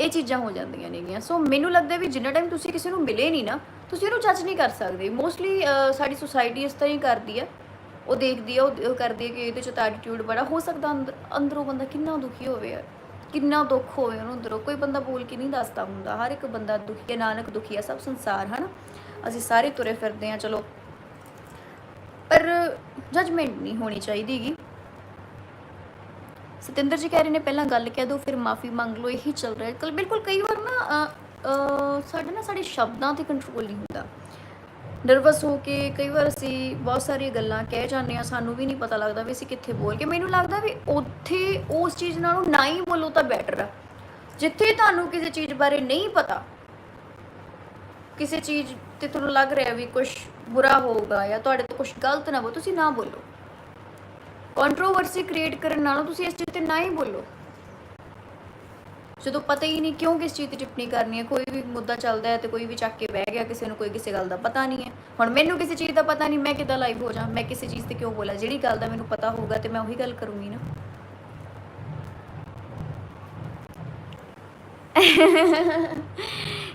ਇਹ ਚੀਜ਼ਾਂ ਹੋ ਜਾਂਦੀਆਂ ਨੇਗੀਆਂ। ਸੋ ਮੈਨੂੰ ਲੱਗਦਾ ਵੀ ਜਿੰਨਾ ਟਾਈਮ ਤੁਸੀਂ ਕਿਸੇ ਨੂੰ ਮਿਲੇ ਨਹੀਂ ਨਾ, ਤੁਸੀਂ ਉਹਨੂੰ ਜੱਜ ਨਹੀਂ ਕਰ ਸਕਦੇ। ਮੋਸਟਲੀ ਸਾਡੀ ਸੁਸਾਇਟੀ ਇਸ ਤਰ੍ਹਾਂ ਹੀ ਕਰਦੀ ਹੈ। ਉਹ ਦੇਖਦੀ ਹੈ ਉਹ ਕਰਦੀ ਹੈ ਕਿ ਇਹਦੇ ਚ ਤਾਂ ਐਟੀਟਿਊਡ ਬੜਾ ਹੋ ਸਕਦਾ ਅੰਦਰੋਂ ਬੰਦਾ ਕਿੰਨਾ ਦੁਖੀ ਹੋਵੇ ਯਾਰ। ਕਿੰਨਾ ਦੁੱਖ ਹੋਵੇ ਉਹਨੂੰ ਅੰਦਰੋਂ ਕੋਈ ਬੰਦਾ ਬੋਲ ਕੇ ਨਹੀਂ ਦੱਸਦਾ ਹੁੰਦਾ। ਹਰ ਇੱਕ ਬੰਦਾ ਦੁਖੀ ਹੈ ਨਾਨਕ ਦੁਖੀ ਹੈ ਸਭ ਸੰਸਾਰ ਹਨਾ? ਅਸੀਂ ਸਾਰੇ ਤੁਰੇ ਫਿਰਦੇ ਹਾਂ ਚਲੋ। ਪਰ ਜਜਮੈਂਟ ਨਹੀਂ ਹੋਣੀ ਚਾਹੀਦੀਗੀ ਸਤਿੰਦਰ ਜੀ ਕਹਿ ਰਹੇ ਨੇ ਪਹਿਲਾਂ ਗੱਲ ਕਹਿ ਦਿਓ ਫਿਰ ਮਾਫੀ ਮੰਗ ਲਓ ਇਹੀ ਚੱਲ ਰਿਹਾ। ਕੱਲ ਬਿਲਕੁਲ ਕਈ ਵਾਰ ਨਾ ਅ, ਸਾਡੇ ਨਾ ਸਾਡੇ ਸ਼ਬਦਾਂ ਤੇ ਕੰਟਰੋਲ ਨਹੀਂ ਹੁੰਦਾ। ਨਰਵਸ ਹੋ ਕੇ ਕਈ ਵਾਰ ਅਸੀਂ ਬਹੁਤ ਸਾਰੀਆਂ ਗੱਲਾਂ ਕਹਿ ਜਾਂਦੇ ਆ ਸਾਨੂੰ ਵੀ ਨਹੀਂ ਪਤਾ ਲੱਗਦਾ ਵੀ ਅਸੀਂ ਕਿੱਥੇ ਬੋਲ ਕੇ, ਮੈਨੂੰ ਲੱਗਦਾ ਵੀ ਉੱਥੇ ਉਸ ਚੀਜ਼ ਨਾਲੋਂ ਨਾ ਹੀ ਬੋਲੋ ਤਾਂ ਬੈਟਰ ਆ। ਜਿੱਥੇ ਤੁਹਾਨੂੰ ਕਿਸੇ ਚੀਜ਼ ਬਾਰੇ ਨਹੀਂ ਪਤਾ, ਕਿਸੇ ਚੀਜ਼ ਤੇ ਤੁਹਾਨੂੰ ਲੱਗ ਰਿਹਾ ਵੀ ਕੁਝ ਬੁਰਾ ਹੋਊਗਾ ਜਾਂ ਤੁਹਾਡੇ ਤੋਂ ਕੁਝ ਗਲਤ ਨਾ ਹੋ ਤੁਸੀਂ ਨਾ ਬੋਲੋ। ਕੰਟਰੋਵਰਸੀ ਕ੍ਰੀਏਟ ਕਰਨ ਨਾਲੋਂ ਤੁਸੀਂ ਇਸ ਚੀਜ਼ ਤੇ ਨਾ ਹੀ ਬੋਲੋ। ਜਦੋਂ ਪਤਾ ਹੀ ਨਹੀਂ ਕਿਉਂ ਕਿਸ ਚੀਜ਼ ਦੀ ਟਿੱਪਣੀ ਕਰਨੀ ਹੈ, ਕੋਈ ਵੀ ਮੁੱਦਾ ਚੱਲਦਾ ਹੈ ਤੇ ਕੋਈ ਵੀ ਚੱਕ ਕੇ ਬਹਿ ਗਿਆ, ਕਿਸੇ ਨੂੰ ਕੋਈ ਕਿਸੇ ਗੱਲ ਦਾ ਪਤਾ ਨਹੀਂ ਹੈ। ਹੁਣ ਮੈਨੂੰ ਕਿਸੇ ਚੀਜ਼ ਦਾ ਪਤਾ ਨਹੀਂ, ਮੈਂ ਕਿੱਦਾਂ ਲਾਈਵ ਹੋ ਜਾ ਮੈਂ ਕਿਸੇ ਚੀਜ਼ ਤੇ ਕਿਉਂ ਬੋਲਾਂ? ਜਿਹੜੀ ਗੱਲ ਦਾ ਮੈਨੂੰ ਪਤਾ ਹੋਊਗਾ ਤੇ ਮੈਂ ਉਹੀ ਗੱਲ ਕਰੂੰਗੀ ਨਾ।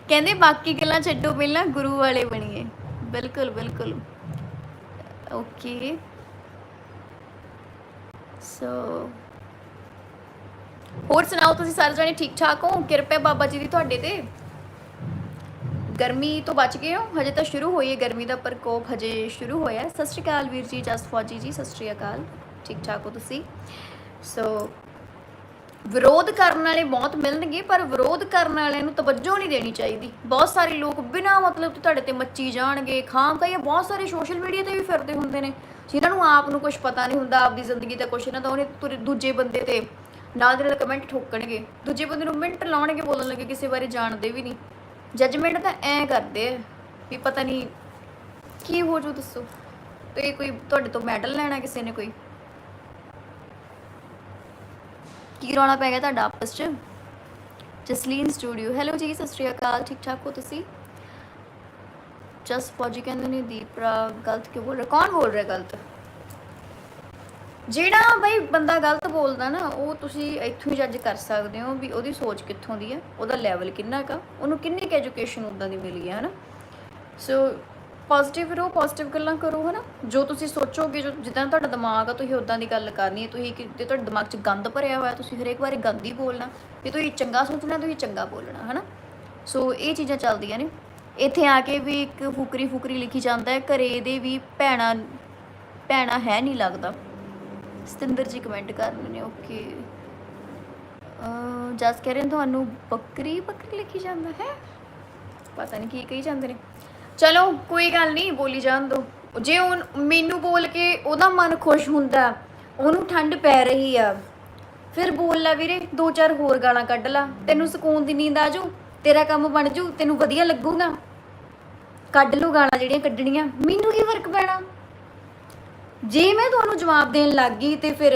ਕਹਿੰਦੇ ਬਾਕੀ ਗੱਲਾਂ ਛੱਡੋ ਪਹਿਲਾਂ, ਗੁਰੂ ਵਾਲੇ ਬਣੀਏ। ਬਿਲਕੁਲ ਬਿਲਕੁਲ। ਓਕੇ ਸੋ ਹੋਰ ਸੁਣਾਓ, ਤੁਸੀਂ ਸਾਰੇ ਜਣੇ ਠੀਕ ਠਾਕ ਹੋ? ਕਿਰਪਾ ਬਾਬਾ ਜੀ ਦੀ ਤੁਹਾਡੇ ਤੇ। ਗਰਮੀ ਤੋਂ ਬਚ ਗਏ ਹੋ? ਹਜੇ ਤਾਂ ਸ਼ੁਰੂ ਹੋਈ ਹੈ ਗਰਮੀ ਦਾ ਪ੍ਰਕੋਪ, ਹਜੇ ਸ਼ੁਰੂ ਹੋਇਆ। ਸਤਿ ਸ਼੍ਰੀ ਅਕਾਲ ਵੀਰ ਜੀ ਜਸਟ ਫੌਜੀ ਜੀ, ਸਤਿ ਸ਼੍ਰੀ ਅਕਾਲ। ਠੀਕ ਠਾਕ ਹੋ ਤੁਸੀਂ? ਸੋ ਵਿਰੋਧ ਕਰਨ ਵਾਲੇ ਬਹੁਤ ਮਿਲਣਗੇ, ਪਰ ਵਿਰੋਧ ਕਰਨ ਵਾਲਿਆਂ ਨੂੰ ਤਵੱਜੋ ਨਹੀਂ ਦੇਣੀ ਚਾਹੀਦੀ। ਬਹੁਤ ਸਾਰੇ ਲੋਕ ਬਿਨਾਂ ਮਤਲਬ ਤੋਂ ਤੁਹਾਡੇ ਤੇ ਮੱਚੀ ਜਾਣਗੇ ਖਾਂ ਕਈ ਬਹੁਤ ਸਾਰੇ ਸੋਸ਼ਲ ਮੀਡੀਆ ਤੇ ਵੀ ਫਿਰਦੇ ਹੁੰਦੇ ਨੇ। ਜਿਨ੍ਹਾਂ ਨੂੰ ਆਪ ਨੂੰ ਕੁਝ ਪਤਾ ਨਹੀਂ ਹੁੰਦਾ, ਆਪਦੀ ਜ਼ਿੰਦਗੀ ਦਾ ਕੁਝ ਇਹਨਾਂ ਦਾ, ਉਹਨੇ ਦੂਜੇ ਬੰਦੇ ਤੇ ਨਾਲ ਦੇ ਨਾਲ ਕਮੈਂਟ ਠੋਕਣਗੇ। ਦੂਜੇ ਬੰਦੇ ਨੂੰ ਮਿੰਟ ਲਾਉਣਗੇ ਬੋਲਣ ਲੱਗੇ, ਕਿਸੇ ਬਾਰੇ ਜਾਣਦੇ ਵੀ ਨਹੀਂ। ਜੱਜਮੈਂਟ ਤਾਂ ਐ ਕਰਦੇ ਆ ਵੀ ਪਤਾ ਨਹੀਂ ਕੀ ਹੋ ਜੂ ਦੱਸੋ। ਤੇ ਕੋਈ ਤੁਹਾਡੇ ਤੋਂ ਮੈਡਲ ਲੈਣਾ ਕਿਸੇ ਨੇ ਕੋਈ? ਕੀ ਰੌਲਾ ਪੈ ਗਿਆ ਤੁਹਾਡਾ ਆਪਸ ਚ? ਜਸਲੀਨ ਸਟੂਡੀਓ ਹੈਲੋ ਜੀ, ਸਤਿ ਸ਼੍ਰੀ ਅਕਾਲ। ਠੀਕ ਠਾਕ ਹੋ ਤੁਸੀਂ? ਜਸ ਫੌਜੀ ਕਹਿੰਦੇ ਨੇ ਦੀਪਰਾ ਗਲਤ ਕਿਉਂ ਬੋਲ ਰਿਹਾ? ਕੌਣ ਬੋਲ ਰਿਹਾ ਗਲਤ? ਜਿਹੜਾ ਬਈ ਬੰਦਾ ਗਲਤ ਬੋਲਦਾ ਨਾ, ਉਹ ਤੁਸੀਂ ਇੱਥੋਂ ਹੀ ਜੱਜ ਕਰ ਸਕਦੇ ਹੋ ਵੀ ਉਹਦੀ ਸੋਚ ਕਿੱਥੋਂ ਦੀ ਹੈ ਉਹਦਾ ਲੈਵਲ ਕਿੰਨਾ ਕਾ ਉਹਨੂੰ ਕਿੰਨੀ ਕੁ ਐਜੂਕੇਸ਼ਨ ਉਦਾਂ ਦੀ ਮਿਲੀ ਹੈ ਹਨਾ? ਸੋ ਪੋਜ਼ਿਟਿਵ ਰਹੋ ਪੋਜ਼ਿਟਿਵ ਗੱਲਾਂ ਕਰੋ, ਹਨਾ? ਜੋ ਤੁਸੀਂ ਸੋਚੋਗੇ, ਜੋ ਜਿੱਦਾਂ ਤੁਹਾਡਾ ਦਿਮਾਗ ਆ, ਤੁਸੀਂ ਉਦਾਂ ਦੀ ਗੱਲ ਕਰਨੀ ਹੈ ਤੁਸੀਂ ਕਿ ਜੇ ਤੁਹਾਡੇ ਦਿਮਾਗ 'ਚ ਗੰਦ ਭਰਿਆ ਹੋਇਆ, ਤੁਸੀਂ ਹਰੇਕ ਵਾਰੀ ਗੰਦ ਹੀ ਬੋਲਣਾ ਜੇ ਤੁਸੀਂ ਚੰਗਾ ਸੋਚਣਾ, ਤੁਸੀਂ ਚੰਗਾ ਬੋਲਣਾ, ਹਨਾ? ਸੋ ਇਹ ਚੀਜ਼ਾਂ ਚੱਲਦੀਆਂ ਨੇ। ਇੱਥੇ ਆ ਕੇ ਵੀ ਇੱਕ ਫੁਕਰੀ ਫੁਕਰੀ ਲਿਖੀ ਜਾਂਦਾ ਹੈ, ਘਰੇ ਦੇ ਵੀ ਭੈਣਾ ਭੈਣਾ ਹੈ ਨਹੀਂ ਲੱਗਦਾ। ਸਤਿੰਦਰ ਜੀ ਕਮੈਂਟ ਕਰ ਰਹੇ ਨੇ ਓਕੇ ਜਸ ਕਹਿ ਰਹੇ ਨੇ ਤੁਹਾਨੂੰ ਬੱਕਰੀ ਬੱਕਰੀ ਲਿਖੀ ਜਾਂਦਾ ਹੈ? ਪਤਾ ਨਹੀਂ ਕੀ ਕਹੀ ਜਾਂਦੇ ਨੇ। ਚਲੋ, ਕੋਈ ਗੱਲ ਨਹੀਂ ਬੋਲੀ ਜਾਣ ਦੋ। ਜੇ ਉਹ ਮੈਨੂੰ ਬੋਲ ਕੇ ਉਹਦਾ ਮਨ ਖੁਸ਼ ਹੁੰਦਾ, ਉਹਨੂੰ ਠੰਡ ਪੈ ਰਹੀ ਆ, ਫਿਰ ਬੋਲ ਲੈ ਵੀਰੇ, ਦੋ ਚਾਰ ਹੋਰ ਗਾਲਾਂ ਕੱਢ ਲਾ। ਤੈਨੂੰ ਸਕੂਨ ਦੀ ਨੀਂਦ ਆ ਜੂ ਤੇਰਾ ਕੰਮ ਬਣ ਜੂ ਤੈਨੂੰ ਵਧੀਆ ਲੱਗੂਗਾ। ਕੱਢ ਲੂ ਗਾਲਾਂ ਜਿਹੜੀਆਂ ਕੱਢਣੀਆਂ। ਮੈਨੂੰ ਕੀ ਫ਼ਰਕ ਪੈਣਾ? ਜੇ ਮੈਂ ਤੁਹਾਨੂੰ ਜਵਾਬ ਦੇਣ ਲੱਗ ਗਈ ਤੇ ਫਿਰ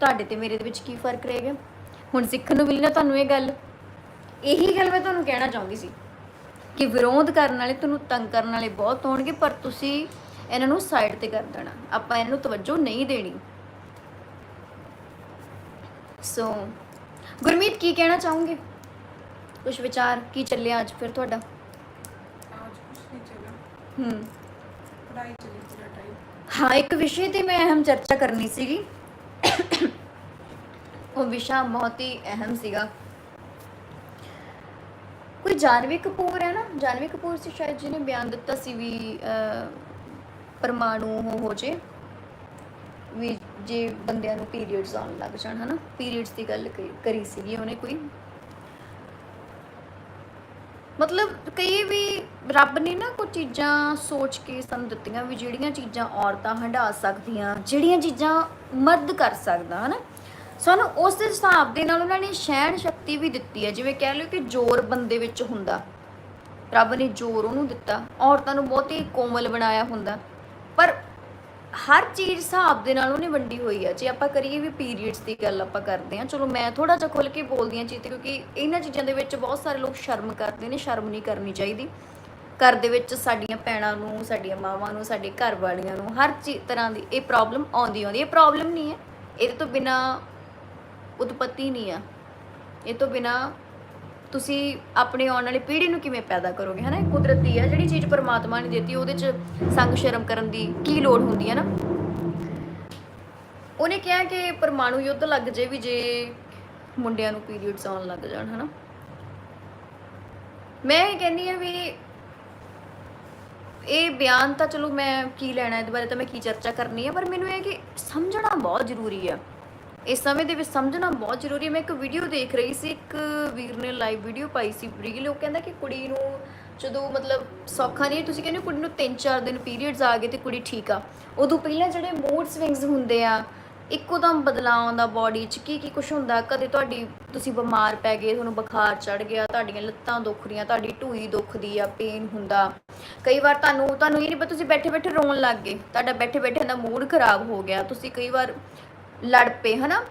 ਤੁਹਾਡੇ ਤੇ ਮੇਰੇ ਦੇ ਵਿੱਚ ਕੀ ਫ਼ਰਕ ਰਹਿ ਹੁਣ ਸਿੱਖਣ ਨੂੰ ਮਿਲੀ ਤੁਹਾਨੂੰ ਇਹ ਗੱਲ। ਇਹੀ ਗੱਲ ਮੈਂ ਤੁਹਾਨੂੰ ਕਹਿਣਾ ਚਾਹੁੰਦੀ ਸੀ ਕਿ ਵਿਰੋਧ ਕਰਨ ਵਾਲੇ ਤੁਹਾਨੂੰ ਤੰਗ ਕਰਨ ਵਾਲੇ ਬਹੁਤ ਹੋਣਗੇ ਪਰ ਤੁਸੀਂ ਇਹਨਾਂ ਨੂੰ ਸਾਈਡ ਤੇ ਕਰ ਦੇਣਾ। ਆਪਾਂ ਇਹਨਾਂ ਨੂੰ ਤਵੱਜੋ ਨਹੀਂ ਦੇਣੀ। ਸੋ ਗੁਰਮੀਤ ਕੀ ਕਹਿਣਾ ਚਾਹੋਗੇ? ਕੁਝ ਵਿਚਾਰ ਕੀ ਚੱਲਿਆ ਅੱਜ ਫਿਰ ਤੁਹਾਡਾ? ਅੱਜ ਕੁਝ ਨਹੀਂ ਚੱਲਿਆ। ਹੂੰ। ਪੜਾਈ ਚੱਲੀ। ਹਾਂ ਇੱਕ ਵਿਸ਼ੇ ਤੇ ਮੈਂ ਅਹਿਮ ਚਰਚਾ ਕਰਨੀ ਸੀਗੀ। ਉਹ ਵਿਸ਼ਾ ਬਹੁਤ ਹੀ ਅਹਿਮ ਸੀਗਾ। ਕੋਈ ਜਾਨਵੀ ਕਪੂਰ ਹੈ ਨਾ? ਜਾਨਵੀ ਕਪੂਰ ਸੀ ਸ਼ਾਇਦ ਜਿਹਨੇ ਬਿਆਨ ਦਿੱਤਾ ਸੀ ਵੀ ਅਹ, ਪਰਮਾਣੂ ਹੋ ਜੇ। ਵੀ ਜੇ ਬੰਦਿਆਂ ਨੂੰ ਪੀਰੀਅਡਸ ਆਉਣ ਲੱਗ ਜਾਣ ਹਨਾ? ਪੀਰੀਅਡਸ ਦੀ ਗੱਲ ਕਰੀ ਸੀਗੀ ਉਹਨੇ ਕੋਈ। ਮਤਲਬ ਕਈ ਵੀ ਰੱਬ ਨੇ ਨਾ ਕੁਝ ਚੀਜ਼ਾਂ ਸੋਚ ਕੇ ਸਾਨੂੰ ਦਿੱਤੀਆਂ ਵੀ ਜਿਹੜੀਆਂ ਚੀਜ਼ਾਂ ਔਰਤਾਂ ਹੰਢਾ ਸਕਦੀਆਂ, ਜਿਹੜੀਆਂ ਚੀਜ਼ਾਂ ਮਰਦ ਕਰ ਸਕਦਾ, ਹਨਾ? ਸਾਨੂੰ ਉਸ ਦੇ ਹਿਸਾਬ ਦੇ ਨਾਲ ਉਹਨਾਂ ਨੇ ਸਹਿਣ ਸ਼ਕਤੀ ਵੀ ਦਿੱਤੀ ਹੈ, ਜਿਵੇਂ ਕਹਿ ਲਓ ਕਿ ਜ਼ੋਰ ਬੰਦੇ ਵਿੱਚ ਹੁੰਦਾ। ਰੱਬ ਨੇ ਜ਼ੋਰ ਉਹਨੂੰ ਦਿੱਤਾ, ਔਰਤਾਂ ਨੂੰ ਬਹੁਤ ਹੀ ਕੋਮਲ ਬਣਾਇਆ ਹੁੰਦਾ। ਪਰ ਹਰ ਚੀਜ਼ ਹਿਸਾਬ ਦੇ ਨਾਲ ਉਹਨੇ ਵੰਡੀ ਹੋਈ ਆ ਜੇ ਆਪਾਂ ਕਰੀਏ ਵੀ ਪੀਰੀਅਡਸ ਦੀ ਗੱਲ ਆਪਾਂ ਕਰਦੇ ਹਾਂ, ਚਲੋ ਮੈਂ ਥੋੜਾ ਜਿਹਾ ਖੁੱਲ ਕੇ ਬੋਲਦੀ ਹਾਂ ਚੀਜ਼ ਕਿਉਂਕਿ ਇਹਨਾਂ ਚੀਜ਼ਾਂ ਦੇ ਵਿੱਚ ਬਹੁਤ ਸਾਰੇ ਲੋਕ ਸ਼ਰਮ ਕਰਦੇ ਨੇ, ਸ਼ਰਮ ਨਹੀਂ ਕਰਨੀ ਚਾਹੀਦੀ। ਘਰ ਦੇ ਵਿੱਚ ਸਾਡੀਆਂ ਭੈਣਾਂ ਨੂੰ, ਸਾਡੀਆਂ ਮਾਵਾਂ ਨੂੰ, ਸਾਡੇ ਘਰ ਵਾਲੀਆਂ ਨੂੰ, ਹਰ ਚੀ, ਤਰ੍ਹਾਂ ਦੀ ਇਹ ਪ੍ਰੋਬਲਮ ਆਉਂਦੀ ਆਉਂਦੀ, ਇਹ ਪ੍ਰੋਬਲਮ ਨਹੀਂ ਹੈ। ਇਹਦੇ ਤੋਂ ਬਿਨਾ ਉਤਪਤੀ ਨਹੀਂ ਆ। ਇਹ ਤੋਂ ਬਿਨਾ ਤੁਸੀਂ ਆਪਣੇ ਆਉਣ ਵਾਲੀ ਪੀੜ੍ਹੀ ਨੂੰ ਕਿਵੇਂ ਪੈਦਾ ਕਰੋਗੇ, ਹਨਾ? ਇਹ ਕੁਦਰਤੀ ਆ, ਜਿਹੜੀ ਚੀਜ਼ ਪਰਮਾਤਮਾ ਨੇ ਦਿੱਤੀ, ਉਹਦੇ 'ਚ ਸੰਗ ਸ਼ਰਮ ਕਰਨ ਦੀ ਕੀ ਲੋੜ ਹੁੰਦੀ ਹੈ ਨਾ? ਉਹਨੇ ਕਿਹਾ ਕਿ ਪਰਮਾਣੂ ਯੁੱਧ ਲੱਗ ਜੇ ਵੀ ਜੇ ਮੁੰਡਿਆਂ ਨੂੰ ਪੀਰੀਅਡਸ ਆਉਣ ਲੱਗ ਜਾਣ, ਹਨਾ? ਮੈਂ ਇਹ ਕਹਿੰਦੀ ਆ ਵੀ ਇਹ ਬਿਆਨ ਤਾਂ ਚਲੋ ਮੈਂ ਕੀ ਲੈਣਾ ਇਹਦੇ ਬਾਰੇ ਤਾਂ ਮੈਂ ਕੀ ਚਰਚਾ ਕਰਨੀ ਹੈ ਪਰ ਮੈਨੂੰ ਇਹ ਕਿ ਸਮਝਣਾ ਬਹੁਤ ਜ਼ਰੂਰੀ ਆ। ਇਸ ਸਮੇਂ ਦੇ ਵਿੱਚ ਸਮਝਣਾ ਬਹੁਤ ਜ਼ਰੂਰੀ ਹੈ ਮੈਂ ਇੱਕ ਵੀਡੀਓ ਦੇਖ ਰਹੀ ਸੀ, ਇੱਕ ਵੀਰ ਨੇ ਲਾਈਵ ਵੀਡੀਓ ਪਾਈ ਸੀ ਰੀਲ ਉਹ ਕਹਿੰਦਾ ਕਿ ਕੁੜੀ ਨੂੰ ਜਦੋਂ ਮਤਲਬ ਸੌਖਾ ਨਹੀਂ, ਤੁਸੀਂ ਕਹਿੰਦੇ ਹੋ ਕੁੜੀ ਨੂੰ 3-4 ਦਿਨ ਪੀਰੀਅਡਸ ਆ ਗਏ ਤੇ ਕੁੜੀ ਠੀਕ ਆ। ਉਦੋਂ ਪਹਿਲਾਂ ਜਿਹੜੇ ਮੂਡ ਸਵਿੰਗਸ ਹੁੰਦੇ ਆ ਇੱਕੋਦਮ ਬਦਲਾਅ ਆਉਂਦਾ ਬਾਡੀ 'ਚ ਕੀ ਕੀ ਕੁਝ ਹੁੰਦਾ? ਕਦੇ ਤੁਹਾਡੀ ਤੁਸੀਂ ਬਿਮਾਰ ਪੈ ਗਏ, ਤੁਹਾਨੂੰ ਬੁਖਾਰ ਚੜ ਗਿਆ, ਤੁਹਾਡੀਆਂ ਲੱਤਾਂ ਦੁਖ ਰਹੀਆਂ, ਤੁਹਾਡੀ ਢੂਈ ਦੁਖਦੀ ਆ ਪੇਨ ਹੁੰਦਾ। ਕਈ ਵਾਰ ਤੁਹਾਨੂੰ ਤੁਹਾਨੂੰ ਇਹ ਨਹੀਂ ਪਤਾ ਤੁਸੀਂ ਬੈਠੇ ਬੈਠੇ ਰੋਣ ਲੱਗ ਗਏ। ਤੁਹਾਡਾ ਬੈਠੇ ਬੈਠੇ ਦਾ ਮੂਡ ਖਰਾਬ ਹੋ ਗਿਆ। ਤੁਸੀਂ ਕਈ ਵਾਰ ਲੜ ਪਏ, ਹਨਾ?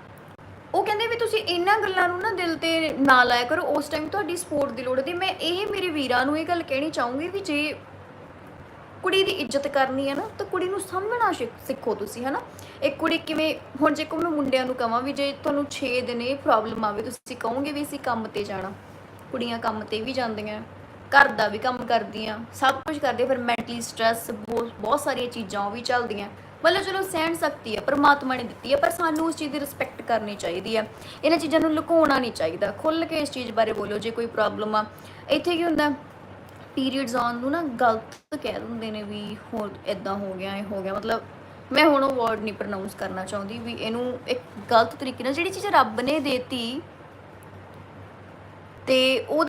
ਉਹ ਕਹਿੰਦੇ ਵੀ ਤੁਸੀਂ ਇਹਨਾਂ ਗੱਲਾਂ ਨੂੰ ਨਾ ਦਿਲ ਤੇ ਨਾ ਲਾਇਆ ਕਰੋ। ਉਸ ਟਾਈਮ ਤੁਹਾਡੀ ਸਪੋਰਟ ਦੀ ਲੋੜ ਹੁੰਦੀ ਮੈਂ ਇਹ ਮੇਰੇ ਵੀਰਾਂ ਨੂੰ ਇਹ ਗੱਲ ਕਹਿਣੀ ਚਾਹੂੰਗੀ ਵੀ ਜੇ ਕੁੜੀ ਦੀ ਇੱਜ਼ਤ ਕਰਨੀ ਹੈ ਨਾ, ਤਾਂ ਕੁੜੀ ਨੂੰ ਸਮਝਣਾ ਸਿੱਖ- ਸਿੱਖੋ ਤੁਸੀਂ ਹੈ ਨਾ ਇੱਕ ਕੁੜੀ ਕਿਵੇਂ, ਹੁਣ ਜੇ ਕੋਈ ਮੈਂ ਮੁੰਡਿਆਂ ਨੂੰ ਕਹਾਂ ਵੀ ਜੇ ਤੁਹਾਨੂੰ 6 ਦਿਨ ਇਹ ਪ੍ਰੋਬਲਮ ਆਵੇ, ਤੁਸੀਂ ਕਹੋਗੇ ਵੀ ਅਸੀਂ ਕੰਮ ਤੇ ਜਾਣਾ। ਕੁੜੀਆਂ ਕੰਮ ਤੇ ਵੀ ਜਾਂਦੀਆਂ, ਘਰ ਦਾ ਵੀ ਕੰਮ ਕਰਦੀਆਂ, ਸਭ ਕੁਝ ਕਰਦੀਆਂ ਫਿਰ ਮੈਂਟਲੀ ਸਟ੍ਰੈਸ ਬਹੁਤ ਬਹੁਤ ਸਾਰੀਆਂ ਚੀਜ਼ਾਂ ਉਹ ਵੀ ਚੱਲਦੀਆਂ। ਮਤਲਬ ਚਲੋ ਸਹਿਣ ਸ਼ਕਤੀ ਹੈ, ਪਰਮਾਤਮਾ ਨੇ ਦਿੱਤੀ ਹੈ, ਪਰ ਸਾਨੂੰ ਉਸ ਚੀਜ਼ ਦੀ ਰਿਸਪੈਕਟ ਕਰਨੀ ਚਾਹੀਦੀ ਹੈ। ਇਹਨਾਂ ਚੀਜ਼ਾਂ ਨੂੰ ਲੁਕਾਉਣਾ ਨਹੀਂ ਚਾਹੀਦਾ। ਖੁੱਲ ਕੇ ਇਸ ਚੀਜ਼ ਬਾਰੇ ਬੋਲੋ, ਜੇ ਕੋਈ ਪ੍ਰੋਬਲਮ ਆ। ਇੱਥੇ ਕੀ ਹੁੰਦਾ? ਪੀਰੀਅਡਸ ਆਉਣ ਨੂੰ ਨਾ ਗਲਤ ਕਹਿ ਦਿੰਦੇ ਨੇ ਵੀ ਹੋਰ ਇਦਾਂ ਹੋ ਗਿਆ, ਇਹ ਹੋ ਗਿਆ। ਮਤਲਬ ਮੈਂ ਹੁਣ ਉਹ ਵਰਡ ਨਹੀਂ ਪ੍ਰੋਨਾਂਸ ਕਰਨਾ ਚਾਹੁੰਦੀ ਵੀ ਇਹਨੂੰ ਇੱਕ ਗਲਤ ਤਰੀਕੇ ਨਾਲ ਜਿਹੜੀ ਚੀਜ਼ ਰੱਬ ਨੇ ਦੇਤੀ ਤੇ ਉਹ